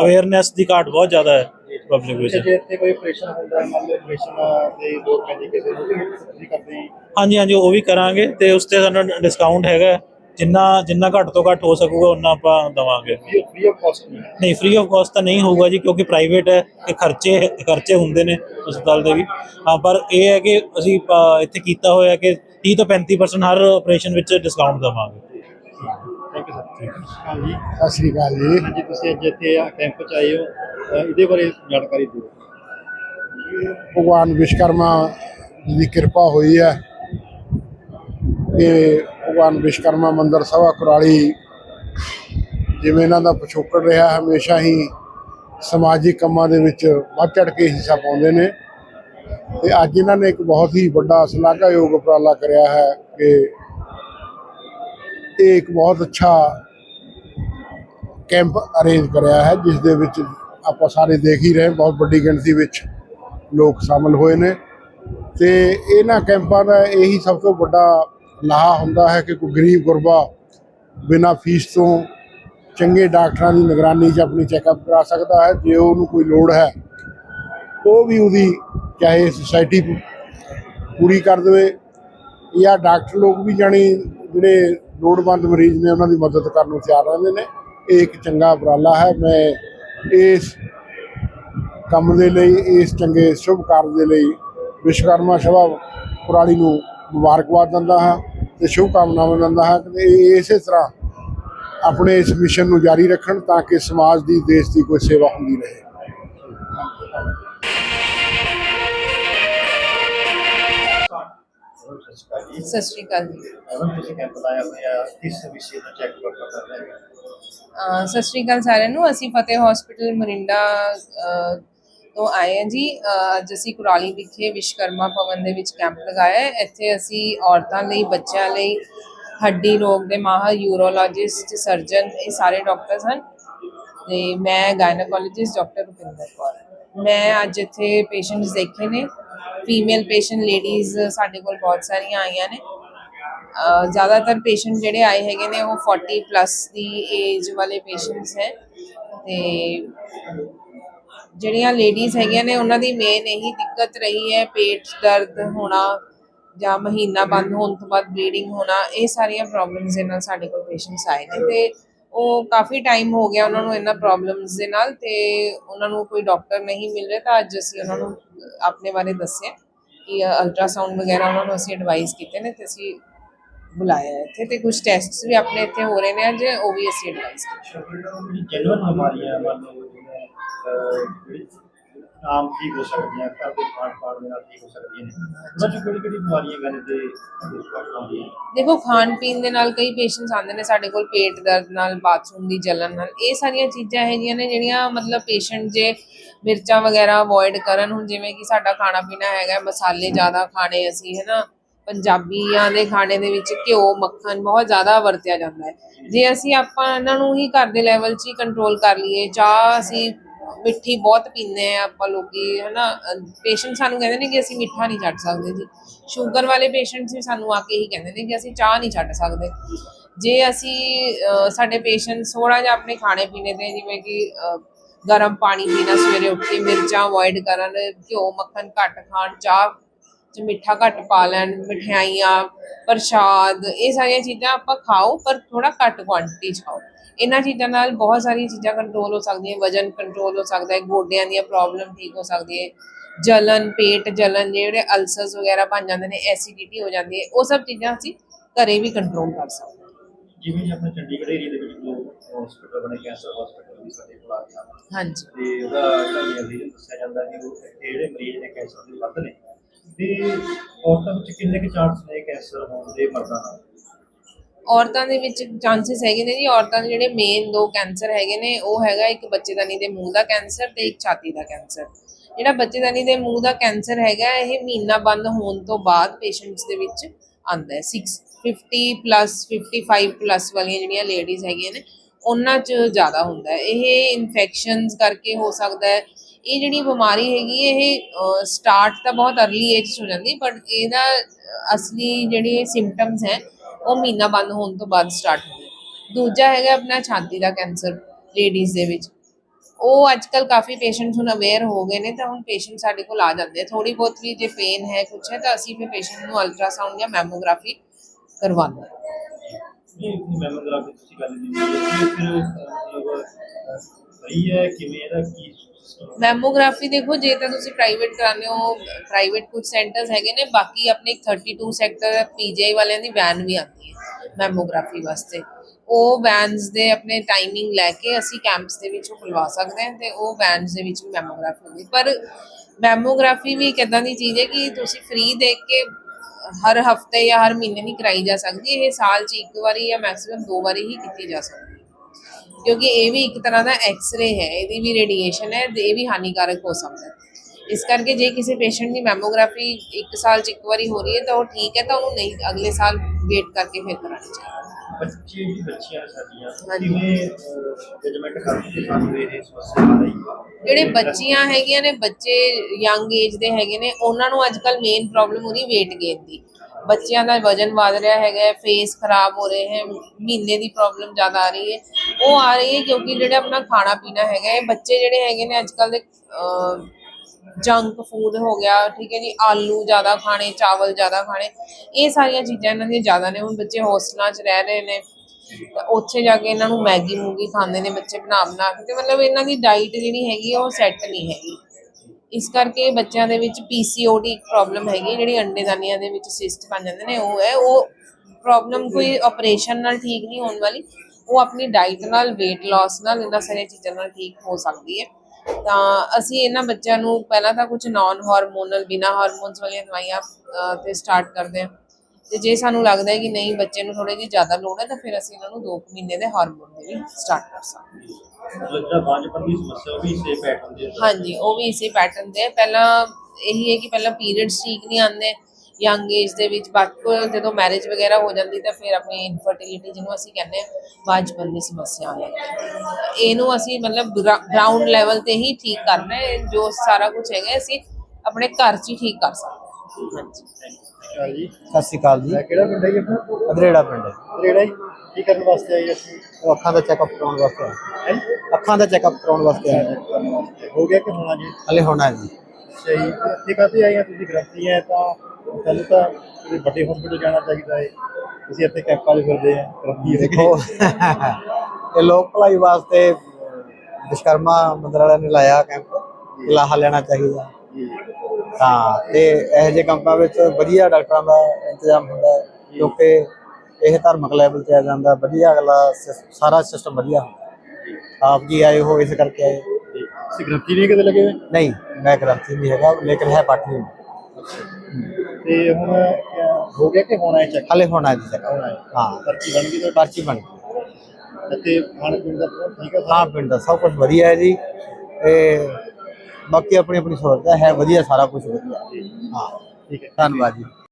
ਅਵੇਅਰਨੈਸ ਦੀ ਘਾਟ ਬਹੁਤ ਜ਼ਿਆਦਾ ਹੈ। ਪਬਲਿਕ ਵਿੱਚ ਜੇ ਇੱਥੇ ਕੋਈ ਆਪਰੇਸ਼ਨ ਹੁੰਦਾ ਹੈ ਮੰਨ ਲਓ ਆਪਰੇਸ਼ਨ ਦੇ ਲੋੜ ਪੈਂਦੀ ਕਿਸੇ ਨੂੰ ਤੁਸੀਂ ਕਰਦੇ ਹੀ ਹਾਂਜੀ ਹਾਂਜੀ ਉਹ ਵੀ ਕਰਾਂਗੇ ਤੇ ਉਸ ਤੇ ਸਾਨੂੰ ਡਿਸਕਾਊਂਟ ਹੈਗਾ। ਜਿੰਨਾ ਜਿੰਨਾ ਘੱਟ ਤੋਂ ਘੱਟ ਹੋ ਸਕੂਗਾ ਉਹਨਾਂ ਆਪਾਂ ਦਵਾਂਗੇ। ਫ੍ਰੀ ਆਫ ਕਾਸਟ ਨਹੀਂ ਫ੍ਰੀ ਆਫ ਕਾਸਟ ਤਾਂ ਨਹੀਂ ਹੋਊਗਾ ਜੀ ਕਿਉਂਕਿ ਪ੍ਰਾਈਵੇਟ ਹੈ ਤੇ ਖਰਚੇ ਖਰਚੇ ਹੁੰਦੇ ਨੇ ਹਸਪਤਾਲ ਦੇ ਵੀ। ਹਾਂ ਪਰ ਇਹ ਹੈ ਕਿ ਅਸੀਂ ਇੱਥੇ ਕੀਤਾ ਹੋਇਆ ਕਿ 30 ਤੋਂ 35% ਹਰ ਆਪਰੇਸ਼ਨ ਵਿੱਚ ਡਿਸਕਾਊਂਟ ਦਵਾਂਗੇ। Thank you sir. ਹਾਂਜੀ ਸਤਿ ਸ੍ਰੀ ਅਕਾਲ ਜੀ। ਹਾਂਜੀ ਤੁਸੀਂ ਅੱਜ ਇੱਥੇ ਕੈਂਪ ਚ ਆਏ ਹੋ। ਇਹਦੇ ਬਾਰੇ ਜਾਣਕਾਰੀ ਦਿਓ। ਭਗਵਾਨ ਵਿਸ਼ਕਰਮਾ ਜੀ ਦੀ ਕਿਰਪਾ ਹੋਈ ਹੈ ਕਿ ਭਗਵਾਨ ਵਿਸ਼ਕਰਮਾ ਮੰਦਿਰ ਸਭਾ ਕੁਰਾਲੀ ਜਿਵੇਂ ਇਹਨਾਂ ਦਾ ਪਿਛੋਕੜ ਰਿਹਾ ਹਮੇਸ਼ਾ ਹੀ ਸਮਾਜਿਕ ਕੰਮਾਂ ਦੇ ਵਿੱਚ ਵੱਧ ਚੜ ਕੇ ਹਿੱਸਾ ਪਾਉਂਦੇ ਨੇ। ਤੇ ਅੱਜ ਇਹਨਾਂ ਨੇ ਇੱਕ ਬਹੁਤ ਹੀ ਵੱਡਾ ਸ਼ਲਾਘਾਯੋਗ ਉਪਰਾਲਾ ਕਰਿਆ ਹੈ ਕਿ ਇਹ ਇੱਕ ਬਹੁਤ ਅੱਛਾ ਕੈਂਪ ਅਰੇਂਜ ਕਰਿਆ ਹੈ, ਜਿਸ ਦੇ ਵਿੱਚ ਆਪਾਂ ਸਾਰੇ ਦੇਖ ਹੀ ਰਹੇ ਬਹੁਤ ਵੱਡੀ ਗਿਣਤੀ ਵਿੱਚ ਲੋਕ ਸ਼ਾਮਲ ਹੋਏ ਨੇ। ਤੇ ਇਹਨਾਂ ਕੈਂਪਾਂ ਦਾ ਇਹੀ ਸਭ ਤੋਂ ਵੱਡਾ ਲਾਹਾ ਹੁੰਦਾ ਹੈ ਕਿ ਕੋਈ ਗਰੀਬ ਗੁਰਬਾ ਬਿਨਾਂ ਫੀਸ ਤੋਂ ਚੰਗੇ ਡਾਕਟਰਾਂ ਦੀ ਨਿਗਰਾਨੀ 'ਚ ਆਪਣੀ ਚੈੱਕਅਪ ਕਰਾ ਸਕਦਾ ਹੈ, ਜੇ ਉਹਨੂੰ ਕੋਈ ਲੋੜ ਹੈ, ਉਹ ਵੀ ਉਹਦੀ ਚਾਹੇ ਸੁਸਾਇਟੀ ਪੂਰੀ ਕਰ ਦੇਵੇ ਜਾਂ ਡਾਕਟਰ ਲੋਕ ਵੀ ਜਾਣੀ ਜਿਹੜੇ ਲੋੜਵੰਦ ਮਰੀਜ਼ ਨੇ ਉਹਨਾਂ ਦੀ ਮਦਦ ਕਰਨ ਨੂੰ ਤਿਆਰ ਰਹਿੰਦੇ ਨੇ। ਇਹ ਇੱਕ ਚੰਗਾ ਉਪਰਾਲਾ ਹੈ। ਮੈਂ ਇਸ ਕੰਮ ਦੇ ਲਈ, ਇਸ ਚੰਗੇ ਸ਼ੁਭ ਕਾਰਜ ਦੇ ਲਈ ਵਿਸ਼ਵਕਰਮਾ ਸਭਾ ਕੁਰਾਲੀ ਨੂੰ ਮੁਬਾਰਕਬਾਦ ਦਿੰਦਾ ਹਾਂ ਤੇ ਸ਼ੁਭ ਕਾਮਨਾਵਾਂ ਦਿੰਦਾ ਹਾਂ ਕਿ ਇਹ ਇਸੇ ਤਰ੍ਹਾਂ ਆਪਣੇ ਇਸ ਮਿਸ਼ਨ ਨੂੰ ਜਾਰੀ ਰੱਖਣ ਤਾਂ ਕਿ ਸਮਾਜ ਦੀ, ਦੇਸ਼ ਦੀ ਕੋਈ ਸੇਵਾ ਹੁੰਦੀ ਰਹੇ। ਸਤਿ ਸ਼੍ਰੀ ਅਕਾਲ ਜੀ। ਮੈਡਮ ਤੁਸੀਂ ਕੈਂਪ ਲਾਇਆ ਹੋਇਆ ਕਿਸ ਵਿਸ਼ੇ ਦਾ ਚੈੱਕ ਕਰ ਰਹੇ ਹੋ? ਅਹ ਸਤਿ ਸ਼੍ਰੀ ਅਕਾਲ ਸਾਰਿਆਂ ਨੂੰ। ਅਸੀਂ ਫਤਿਹ ਹਸਪੀਟਲ ਮਰਿੰਡਾ ਤੋਂ ਆਏ ਹਾਂ ਜੀ। ਅੱਜ ਅਸੀਂ ਕੁਰਾਲੀ ਵਿਖੇ ਵਿਸ਼ਕਰਮਾ ਭਵਨ ਦੇ ਵਿੱਚ ਕੈਂਪ ਲਗਾਇਆ ਹੈ। ਇੱਥੇ ਅਸੀਂ ਔਰਤਾਂ ਲਈ ਬੱਚਿਆਂ ਲਈ ਹੱਡੀ ਰੋਗ ਦੇ ਮਾਹਰ ਯੂਰੋਲੋਜਿਸਟ ਸਰਜਨ ਇਹ ਸਾਰੇ ਡਾਕਟਰਸ ਹਨ। ਤੇ ਮੈਂ ਗਾਇਨੋਕੋਲੋਜਿਸਟ ਡਾਕਟਰ ਰੁਪਿੰਦਰ ਕੌਰ। ਮੈਂ ਅੱਜ ਇੱਥੇ ਪੇਸ਼ੈਂਟਸ ਦੇਖੇ ਨੇ। ਫੀਮੇਲ ਪੇਸ਼ੈਂਟ ਲੇਡੀਜ਼ ਸਾਡੇ ਕੋਲ ਬਹੁਤ ਸਾਰੀਆਂ ਆਈਆਂ ਨੇ। ਜ਼ਿਆਦਾਤਰ ਪੇਸ਼ੈਂਟ ਜਿਹੜੇ ਆਏ ਹੈਗੇ ਨੇ ਉਹ 40 ਪਲੱਸ ਦੀ ਏਜ ਵਾਲੇ ਪੇਸ਼ੈਂਟਸ ਹੈ। ਤੇ ਜਿਹੜੀਆਂ ਲੇਡੀਜ਼ ਹੈਗੀਆਂ ਨੇ, ਉਹਨਾਂ ਦੀ ਮੇਨ ਇਹੀ ਦਿੱਕਤ ਰਹੀ ਹੈ, ਪੇਟ ਦਰਦ ਹੋਣਾ ਜਾਂ ਮਹੀਨਾ ਬੰਦ ਹੋਣ ਤੋਂ ਬਾਅਦ ਬਲੀਡਿੰਗ ਹੋਣਾ, ਇਹ ਸਾਰੀਆਂ ਪ੍ਰੋਬਲਮਸ ਦੇ ਨਾਲ ਸਾਡੇ ਕੋਲ ਪੇਸ਼ੈਂਟਸ ਆਏ ਨੇ। ਤੇ ਉਹ ਕਾਫੀ ਟਾਈਮ ਹੋ ਗਿਆ ਉਹਨਾਂ ਨੂੰ ਇਹਨਾਂ ਪ੍ਰੋਬਲਮਸ ਦੇ ਨਾਲ ਤੇ ਉਹਨਾਂ ਨੂੰ ਕੋਈ ਡਾਕਟਰ ਨਹੀਂ ਮਿਲ ਰਿਹਾ ਤਾਂ ਅੱਜ ਅਸੀਂ ਉਹਨਾਂ ਨੂੰ ਆਪਣੇ ਬਾਰੇ ਦੱਸਿਆ ਕਿ ਅਲਟਰਾਸਾਊਂਡ ਵਗੈਰਾ ਉਹਨਾਂ ਨੂੰ ਅਸੀਂ ਐਡਵਾਈਸ ਕੀਤੇ ਨੇ ਤੇ ਅਸੀਂ ਬੁਲਾਇਆ ਇੱਥੇ ਤੇ ਕੁਝ ਟੈਸਟਸ ਵੀ ਆਪਣੇ ਇੱਥੇ ਹੋ ਰਹੇ ਨੇ ਅੱਜ, ਉਹ ਵੀ ਅਸੀਂ ਐਡਵਾਈਸ ਕੀਤੇ ਜਨਰਲ ਬਿਮਾਰੀਆਂ ਮੰਨ ਲਓ ਆਮ ਠੀਕ ਹੋ ਸਕਦੀਆਂ, ਘਰ ਦੇ ਖਾਣ ਪਾਣ ਦੇ ਨਾਲ ਠੀਕ ਹੋ ਸਕਦੀਆਂ ਨੇ? ਉਹਨਾਂ ਚ ਕਿਹੜੀ ਕਿਹੜੀ ਬਿਮਾਰੀਆਂ ਗਾਣੇ ਦੇ ਆਉਂਦੀਆਂ? ਦੇਖੋ ਖਾਣ ਪੀਣ ਦੇ ਨਾਲ ਕਈ ਪੇਸ਼ੈਂਟਸ ਆਉਂਦੇ ਨੇ ਸਾਡੇ ਕੋਲ, ਪੇਟ ਦਰਦ ਨਾਲ, ਬਾਥਰੂਮ ਦੀ ਜਲਨ ਨਾਲ। ਇਹ ਸਾਰੀਆਂ ਚੀਜ਼ਾਂ ਹੈਗੀਆਂ ਨੇ ਜਿਹੜੀਆਂ ਮਤਲਬ ਪੇਸ਼ੈਂਟ ਜੇ ਮਿਰਚਾਂ ਵਗੈਰਾ ਅਵੋਇਡ ਕਰਨ, ਹੁਣ ਜਿਵੇਂ ਕਿ ਸਾਡਾ ਖਾਣਾ ਪੀਣਾ ਹੈਗਾ, ਮਸਾਲੇ ਜ਼ਿਆਦਾ ਖਾਣੇ ਅਸੀਂ ਹੈ ਪੰਜਾਬੀਆਂ ਦੇ ਖਾਣੇ ਦੇ ਵਿੱਚ ਘਿਓ, ਮੱਖਣ ਬਹੁਤ ਜ਼ਿਆਦਾ ਵਰਤਿਆ ਜਾਂਦਾ ਹੈ। ਜੇ ਅਸੀਂ ਆਪਾਂ ਇਹਨਾਂ ਨੂੰ ਹੀ ਘਰ ਦੇ ਲੈਵਲ 'ਚ ਹੀ ਕੰਟਰੋਲ ਕਰ ਲਈਏ ਚਾਹ ਅਸੀਂ ਮਿੱਠੀ ਬਹੁਤ ਪੀਂਦੇ ਆ ਆਪਾਂ ਲੋਕੀ, ਹਨਾ ਪੇਸ਼ੈਂਟ ਸਾਨੂੰ ਕਹਿੰਦੇ ਨੇ ਕਿ ਅਸੀਂ ਮਿੱਠਾ ਨਹੀਂ ਛੱਡ ਸਕਦੇ ਜੀ। ਸ਼ੂਗਰ ਵਾਲੇ ਪੇਸ਼ੈਂਟਸ ਵੀ ਸਾਨੂੰ ਆ ਕੇ ਹੀ ਕਹਿੰਦੇ ਨੇ ਕਿ ਅਸੀਂ ਚਾਹ ਨਹੀਂ ਛੱਡ ਸਕਦੇ। ਜੇ ਅਸੀਂ ਸਾਡੇ ਪੇਸ਼ੈਂਟਸ ਥੋੜਾ ਜਿਹਾ ਆਪਣੇ ਖਾਣੇ ਪੀਣੇ ਤੇ ਜਿਵੇਂ ਕਿ ਗਰਮ ਪਾਣੀ ਪੀਣਾ ਸਵੇਰੇ ਉੱਠ ਕੇ ਮਿਰਚਾਂ ਅਵੋਇਡ ਕਰਨ, ਘਿਓ, ਮੱਖਣ ਘੱਟ ਖਾਣ, ਚਾਹ ਚ ਮਿੱਠਾ ਘੱਟ ਪਾ ਲੈਣ, ਮਠਿਆਈਆਂ, ਪ੍ਰਸ਼ਾਦ, ਇਹ ਸਾਰੀਆਂ ਚੀਜ਼ਾਂ ਆਪਾਂ ਖਾਓ, ਪਰ ਥੋੜਾ ਘੱਟ ਕੁਆਂਟੀਟੀ ਚ ਖਾਓ। ਇਹਨਾਂ ਚੀਜ਼ਾਂ ਨਾਲ ਬਹੁਤ ਸਾਰੀਆਂ ਚੀਜ਼ਾਂ ਕੰਟਰੋਲ ਹੋ ਸਕਦੀਆਂ ਵਜਨ ਕੰਟਰੋਲ ਹੋ ਸਕਦਾ ਹੈ ਗੋਡਿਆਂ ਦੀਆਂ ਪ੍ਰੋਬਲਮ ਠੀਕ ਹੋ ਸਕਦੀ ਹੈ ਜਲਨ ਪੇਟ ਜਲਨ ਜਿਹੜੇ ਅਲਸਰਸ ਵਗੈਰਾ ਬਣ ਜਾਂਦੇ ਨੇ ਐਸਿਡਿਟੀ ਹੋ ਜਾਂਦੀ ਹੈ ਉਹ ਸਭ ਚੀਜ਼ਾਂ ਅਸੀਂ ਘਰੇ ਵੀ ਕੰਟਰੋਲ ਕਰ ਸਕਦੇ ਹਾਂ। ਜਿਵੇਂ ਜੀ ਆਪਣੇ ਚੰਡੀਗੜ੍ਹ ਏਰੀਆ ਦੇ ਵਿੱਚ ਜੋ ਹਸਪੀਟਲ ਬਣੇ ਕੈਂਸਰ ਹਸਪੀਟਲ ਵੀ ਸਾਡੇ ਕੋਲ ਆ ਗਿਆ ਹਾਂਜੀ। ਤੇ ਉਹਦਾ ਜਿਹੜਾ ਰੀਜ਼ਨ ਦੱਸਿਆ ਜਾਂਦਾ ਕਿ ਉਹ ਜਿਹੜੇ ਮਰੀਜ਼ ਨੇ ਕੈਂਸਰ ਦੇ ਵੱਧ ਨੇ ਤੇ ਔਰਤਾਂ ਵਿੱਚ ਕਿੰਨੇ ਕੁ ਚਾਂਸ ਨੇ ਕੈਂਸਰ ਹੋਣ ਦੇ ਮਰਦਾਂ ਨਾਲ? ਔਰਤਾਂ ਦੇ ਵਿੱਚ ਚਾਂਸਸ ਹੈਗੇ ਨੇ ਜੀ, ਔਰਤਾਂ ਦੇ ਜਿਹੜੇ ਮੇਨ ਦੋ ਕੈਂਸਰ ਹੈਗੇ ਨੇ, ਉਹ ਹੈਗਾ ਇੱਕ ਬੱਚੇਦਾਨੀ ਦੇ ਮੂੰਹ ਦਾ ਕੈਂਸਰ ਤੇ ਇੱਕ ਛਾਤੀ ਦਾ ਕੈਂਸਰ ਜਿਹੜਾ ਬੱਚੇਦਾਨੀ ਦੇ ਮੂੰਹ ਦਾ ਕੈਂਸਰ ਹੈਗਾ, ਇਹ ਮਹੀਨਾ ਬੰਦ ਹੋਣ ਤੋਂ ਬਾਅਦ ਪੇਸ਼ੈਂਟਸ ਦੇ ਵਿੱਚ ਆਉਂਦਾ ਹੈ। 650 ਪਲੱਸ 55 ਪਲੱਸ ਵਾਲੀਆਂ ਜਿਹੜੀਆਂ ਲੇਡੀਜ਼ ਹੈਗੀਆਂ ਨੇ, ਉਹਨਾਂ 'ਚ ਜ਼ਿਆਦਾ ਹੁੰਦਾ ਹੈ। ਇਹ ਇਨਫੈਕਸ਼ਨਸ ਕਰਕੇ ਹੋ ਸਕਦਾ ਹੈ। ਇਹ ਜਿਹੜੀ ਬਿਮਾਰੀ ਹੈਗੀ ਇਹ ਸਟਾਰਟ ਤਾਂ ਬਹੁਤ ਅਰਲੀ ਏਜ 'ਚ ਹੋ ਜਾਂਦੀ ਬਟ ਇਹਦਾ ਅਸਲੀ ਜਿਹੜੇ ਸਿੰਪਟਮਸ ਹੈ ਉਹ ਮਹੀਨਾ ਬੰਦ ਹੋਣ ਤੋਂ ਬਾਅਦ ਸਟਾਰਟ ਹੁੰਦੇ ਆ। ਦੂਜਾ ਹੈਗਾ ਆਪਣਾ ਛਾਤੀ ਦਾ ਕੈਂਸਰ ਲੇਡੀਜ਼ ਦੇ ਵਿੱਚ ਉਹ ਅੱਜ ਕੱਲ ਕਾਫੀ ਪੇਸ਼ੈਂਟਸ ਹੁਣ ਅਵੇਅਰ ਹੋ ਗਏ ਨੇ ਤਾਂ ਹੁਣ ਪੇਸ਼ੈਂਟ ਸਾਡੇ ਕੋਲ ਆ ਜਾਂਦੇ ਆ ਥੋੜੀ ਬਹੁਤ ਵੀ ਜੇ ਪੇਨ ਹੈ ਕੁਛ ਹੈ ਤਾਂ ਅਸੀਂ ਫਿਰ ਪੇਸ਼ੈਂਟ ਨੂੰ ਅਲਟਰਾਸਾਊਂਡ ਜਾਂ ਮੈਮੋਗ੍ਰਾਫੀ ਕਰਵਾਉਂਦੇ ਹਾਂ ਇਹ ਮੈਮੋਗ੍ਰਾਫੀ ਤੁਸੀਂ ਗੱਲ ਕੀਤੀ ਹੈ ਕਿ ਫਿਰ ਅਹ, ਮਤਲਬ ਅਹ, ਸਹੀ ਹੈ ਕਿਵੇਂ ਇਹਦਾ ਕੀ system ਹੈ? ਮੈਮੋਗ੍ਰਾਫੀ ਦੇਖੋ, ਜੇ ਤਾਂ ਤੁਸੀਂ ਪ੍ਰਾਈਵੇਟ ਕਰਾਉਂਦੇ ਹੋ ਪ੍ਰਾਈਵੇਟ ਕੁਝ ਸੈਂਟਰਸ ਹੈਗੇ ਨੇ, ਬਾਕੀ ਆਪਣੇ 32 ਸੈਕਟਰ ਪੀਜੀਆਈ ਵਾਲਿਆਂ ਦੀ ਵੈਨ ਵੀ ਆਉਂਦੀ ਹੈ ਮੈਮੋਗ੍ਰਾਫੀ ਵਾਸਤੇ। ਉਹ ਵੈਨਸ ਦੇ ਆਪਣੇ ਟਾਈਮਿੰਗ ਲੈ ਕੇ ਅਸੀਂ ਕੈਂਪਸ ਦੇ ਵਿੱਚ ਖੁਲਵਾ ਸਕਦੇ ਹਾਂ ਤੇ ਉਹ ਵੈਨਸ ਦੇ ਵਿੱਚ ਵੀ ਮੈਮੋਗ੍ਰਾਫੀ ਹੁੰਦੀ ਪਰ ਮੈਮੋਗ੍ਰਾਫੀ ਵੀ ਇੱਕ ਇੱਦਾਂ ਦੀ ਚੀਜ਼ ਹੈ ਕਿ ਤੁਸੀਂ ਫ੍ਰੀ ਦੇਖ ਕੇ ਹਰ ਹਫ਼ਤੇ ਜਾਂ ਹਰ ਮਹੀਨੇ ਨਹੀਂ ਕਰਾਈ ਜਾ ਸਕਦੀ, ਇਹ ਸਾਲ 'ਚ ਇੱਕ ਵਾਰੀ ਜਾਂ ਮੈਕਸਿਮਮ ਦੋ ਵਾਰੀ ਹੀ ਕੀਤੀ ਜਾ ਸਕਦੀ ਕਿਉਂਕਿ ਇਹ ਵੀ ਇੱਕ ਤਰ੍ਹਾਂ ਦਾ ਐਕਸ-ਰੇ ਹੈ ਇਹਦੀ ਵੀ ਰੇਡੀਏਸ਼ਨ ਹੈ ਇਹ ਵੀ ਹਾਨੀਕਾਰਕ ਹੋ ਸਕਦਾ ਹੈ। ਇਸ ਕਰਕੇ ਜੇ ਕਿਸੇ ਪੇਸ਼ੈਂਟ ਦੀ ਮੈਮੋਗ੍ਰਾਫੀ ਇੱਕ ਸਾਲ 'ਚ ਇੱਕ ਵਾਰੀ ਹੋ ਰਹੀ ਹੈ ਤਾਂ ਉਹ ਠੀਕ ਹੈ ਤਾਂ ਉਹਨੂੰ ਨਹੀਂ ਅਗਲੇ ਸਾਲ ਵੇਟ ਕਰਕੇ ਫਿਰ ਕਰਾਉਣੀ ਚਾਹੀਦੀ ਬੱਚੇ ਜਿਹੜੀ ਬੱਚੀਆਂ ਨੇ ਸਾਡੀਆਂ ਹਾਂਜੀ। ਕਿਵੇਂ ਜਜਮੈਂਟ ਕਰਦੇ ਸਾਨੂੰ ਇਹ ਸਮੱਸਿਆ ਆ ਰਹੀ ਹੈ? ਜਿਹੜੇ ਬੱਚੀਆਂ ਹੈਗੀਆਂ ਨੇ ਬੱਚੇ ਯੰਗ ਏਜ ਦੇ ਹੈਗੇ ਨੇ ਉਹਨਾਂ ਨੂੰ ਅੱਜ ਕੱਲ ਮੇਨ ਪ੍ਰੋਬਲਮ ਹੋ ਰਹੀ weight gain ਦੀ। ਬੱਚਿਆਂ ਦਾ ਵਜਨ ਵਧ ਰਿਹਾ ਹੈਗਾ ਫੇਸ ਖਰਾਬ ਹੋ ਰਹੇ ਹੈ, ਮਹੀਨੇ ਦੀ ਪ੍ਰੋਬਲਮ ਜ਼ਿਆਦਾ ਆ ਰਹੀ ਹੈ। ਉਹ ਆ ਰਹੀ ਹੈ ਕਿਉਂਕਿ ਜਿਹੜਾ ਆਪਣਾ ਖਾਣਾ ਪੀਣਾ ਹੈਗਾ ਇਹ ਬੱਚੇ ਜਿਹੜੇ ਹੈਗੇ ਨੇ ਅੱਜ ਕੱਲ ਦੇ ਜੰਕ ਫੂਡ ਹੋ ਗਿਆ, ਠੀਕ ਹੈ ਜੀ, ਆਲੂ ਜ਼ਿਆਦਾ ਖਾਣੇ, ਚਾਵਲ ਜ਼ਿਆਦਾ ਖਾਣੇ, ਇਹ ਸਾਰੀਆਂ ਚੀਜ਼ਾਂ ਇਹਨਾਂ ਦੀਆਂ ਜ਼ਿਆਦਾ ਨੇ। ਹੁਣ ਬੱਚੇ ਹੋਸਟਲਾਂ 'ਚ ਰਹਿ ਰਹੇ ਨੇ ਉੱਥੇ ਜਾ ਕੇ ਇਹਨਾਂ ਨੂੰ ਮੈਗੀ ਮੂਗੀ ਖਾਂਦੇ ਨੇ ਬੱਚੇ ਬਣਾ ਬਣਾ ਕੇ, ਤੇ ਮਤਲਬ ਇਹਨਾਂ ਦੀ ਡਾਈਟ ਜਿਹੜੀ ਹੈਗੀ ਆ ਉਹ ਸੈੱਟ ਨਹੀਂ ਹੈਗੀ। ਇਸ ਕਰਕੇ ਬੱਚਿਆਂ ਦੇ ਵਿੱਚ ਪੀਸੀਓਡੀ ਇੱਕ ਪ੍ਰੋਬਲਮ ਹੈਗੀ ਜਿਹੜੀ ਅੰਡੇਦਾਨੀਆਂ ਦੇ ਵਿੱਚ ਸਿਸਟ ਬਣ ਜਾਂਦੇ ਨੇ ਉਹ ਹੈ ਉਹ ਪ੍ਰੋਬਲਮ ਕੋਈ ਆਪਰੇਸ਼ਨ ਨਾਲ ਠੀਕ ਨਹੀਂ ਹੋਣ ਵਾਲੀ। ਉਹ ਆਪਣੀ ਡਾਈਟ ਨਾਲ weight loss ਨਾਲ ਇਹਨਾਂ ਸਾਰੀਆਂ ਚੀਜ਼ਾਂ ਨਾਲ ਠੀਕ ਹੋ ਸਕਦੀ ਹੈ। ਤਾਂ ਅਸੀਂ ਇਹਨਾਂ ਬੱਚਿਆਂ ਨੂੰ ਪਹਿਲਾਂ ਤਾਂ ਕੁਝ ਨਾਨ ਹਾਰਮੋਨਲ ਬਿਨਾ ਹਾਰਮੋਨਸ ਵਾਲੀਆਂ ਦਵਾਈਆਂ ਤੇ ਸਟਾਰਟ ਕਰਦੇ ਹਾਂ। ਤੇ ਜੇ ਸਾਨੂੰ ਲੱਗਦਾ ਹੈ ਕਿ ਨਹੀਂ ਬੱਚੇ ਨੂੰ ਥੋੜੀ ਜਿਹੀ ਜ਼ਿਆਦਾ ਲੋੜ ਹੈ ਤਾਂ ਫਿਰ ਅਸੀਂ ਇਹਨਾਂ ਨੂੰ 2 ਮਹੀਨੇ ਦੇ ਹਾਰਮੋਨ ਦੇ ਵੀ ਸਟਾਰਟ ਕਰ ਸਕਦੇ ਹਾਂ। ਜਿਹੜਾ ਬਾਂਝਪਨ ਦੀ ਸਮੱਸਿਆ ਉਹ ਵੀ ਇਸੇ ਪੈਟਰਨ ਦੇ ਹਾਂਜੀ, ਉਹ ਵੀ ਇਸੇ ਪੈਟਰਨ ਦੇ ਪਹਿਲਾਂ ਇਹੀ ਹੈ ਕਿ ਪਹਿਲਾਂ ਪੀਰੀਅਡਸ ਠੀਕ ਨਹੀਂ ਆਉਂਦੇ। ਯੰਗ ਏਜ ਦੇ ਵਿੱਚ ਬਾਕੀ ਜਦੋਂ ਮੈਰਿਜ ਵਗੈਰਾ ਹੋ ਜਾਂਦੀ ਤਾਂ ਫਿਰ ਆਪਣੀ ਇਨਫਰਟੀਲਿਟੀ ਜਿਹਨੂੰ ਅਸੀਂ ਕਹਿੰਦੇ ਆ ਬਾਂਝਪਨ ਦੀ ਸਮੱਸਿਆ ਆ। ਜਾਂਦੀ ਇਹਨੂੰ ਅਸੀਂ ਮਤਲਬ ਗਰਾਊਂਡ ਲੈਵਲ ਤੇ ਹੀ ਠੀਕ ਕਰਨਾ ਹੈ। ਜੋ ਸਾਰਾ ਕੁਝ ਹੈਗਾ, ਅਸੀਂ ਆਪਣੇ ਘਰ 'ਚ ਹੀ ਠੀਕ ਕਰ ਸਕਦੇ ਜੀ ਸਤਿ ਸ਼੍ਰੀ ਅਕਾਲ ਜੀ। ਕਿਹੜਾ ਪਿੰਡ ਹੈ ਜੀ ਆਪਣਾ? ਅਧਰੇੜਾ ਪਿੰਡ ਹੈ। ਰੇੜਾ ਜੀ ਕੀ ਕਰਨ ਵਾਸਤੇ ਆਏ ਅਸੀਂ ਉਹ ਅੱਖਾਂ ਦਾ ਚੈੱਕਅਪ ਕਰਾਉਣ ਵਾਸਤੇ ਆਏ। ਹੈਂ? ਅੱਖਾਂ ਦਾ ਚੈੱਕਅਪ ਕਰਾਉਣ ਵਾਸਤੇ ਆਏ ਹੋ। ਗਿਆ ਕਿ ਹੋਣਾ ਜੀ? ਹਲੇ ਹੋਣਾ ਹੈ ਜੀ ਸਹੀ ਇੱਥੇ ਕਾਤੇ ਆਏ ਆ? ਤੁਸੀਂ ਗ੍ਰੰਥੀ ਹੈ ਤਾਂ ਤੁਹਾਨੂੰ ਤਾਂ ਕਿਸੇ ਵੱਡੇ ਹਸਪੀਟਲ ਜਾਣਾ ਚਾਹੀਦਾ ਹੈ। ਤੁਸੀਂ ਇੱਥੇ ਕੈਂਪਾਂ 'ਚ ਫਿਰਦੇ ਆ ਗ੍ਰੰਥੀ ਦੇਖੋ ਇਹ ਲੋਕ ਭਲਾਈ ਵਾਸਤੇ ਵਿਸ਼ਕਰਮਾ ਮੰਦਰ ਵਾਲਿਆਂ ਨੇ ਲਾਇਆ ਕੈਂਪ ਲਾਹਾ ਲੈਣਾ ਚਾਹੀਦਾ। ਤਾਂ ਤੇ ਇਹੋ ਜਿਹੇ ਕੰਪਾਂ ਵਿੱਚ ਵਧੀਆ ਡਾਕਟਰਾਂ ਦਾ ਇੰਤਜ਼ਾਮ ਹੁੰਦਾ ਹੈ ਕਿਉਂਕਿ ਇਹ ਧਾਰਮਿਕ ਲੈਵਲ ਤੇ ਆ ਜਾਂਦਾ ਵਧੀਆ ਅਗਲਾ ਸਿਸ- ਸਾਰਾ ਸਿਸਟਮ ਵਧੀਆ ਹੁੰਦਾ। ਆਪ ਜੀ ਆਏ ਹੋ ਇਸ ਕਰਕੇ ਆਏ। ਤੁਸੀਂ ਗ੍ਰੰਥੀ ਨਹੀਂ ਕਿਤੇ ਲੱਗੇ ਹੋਏ? ਨਹੀਂ ਮੈਂ ਗ੍ਰੰਥੀ ਨਹੀਂ ਹੈਗਾ ਲੇਕਿਨ ਹੈ ਪਾਠੀ ਤੇ ਹੁਣ ਹੋ ਗਿਆ ਕਿ ਹੋਣਾ ਹੈ ਚੈੱਕ? ਹਲੇ ਹੋਣਾ ਹੈ ਜੀ ਹੋਣਾ ਹੈ ਹਾਂ। ਪਰਚੀ ਬਣ ਗਈ ਤਾਂ ਪਰਚੀ ਬਣ ਗਈ। ਤੇ ਖਾਣ ਪੀਣ ਦਾ ਪ੍ਰਬੰਧ ਠੀਕ ਹੈ? ਸਾਰਾ? ਹਾਂ ਪਿੰਡ ਦਾ ਸਭ ਕੁਝ ਵਧੀਆ ਹੈ ਜੀ। ਤੇ ਬਾਕੀ ਆਪਣੀ ਆਪਣੀ ਸਹੂਲਤ ਹੈ ਵਧੀਆ ਸਾਰਾ ਕੁਝ ਵਧੀਆ। ਹਾਂ ਠੀਕ ਹੈ। ਧੰਨਵਾਦ ਜੀ।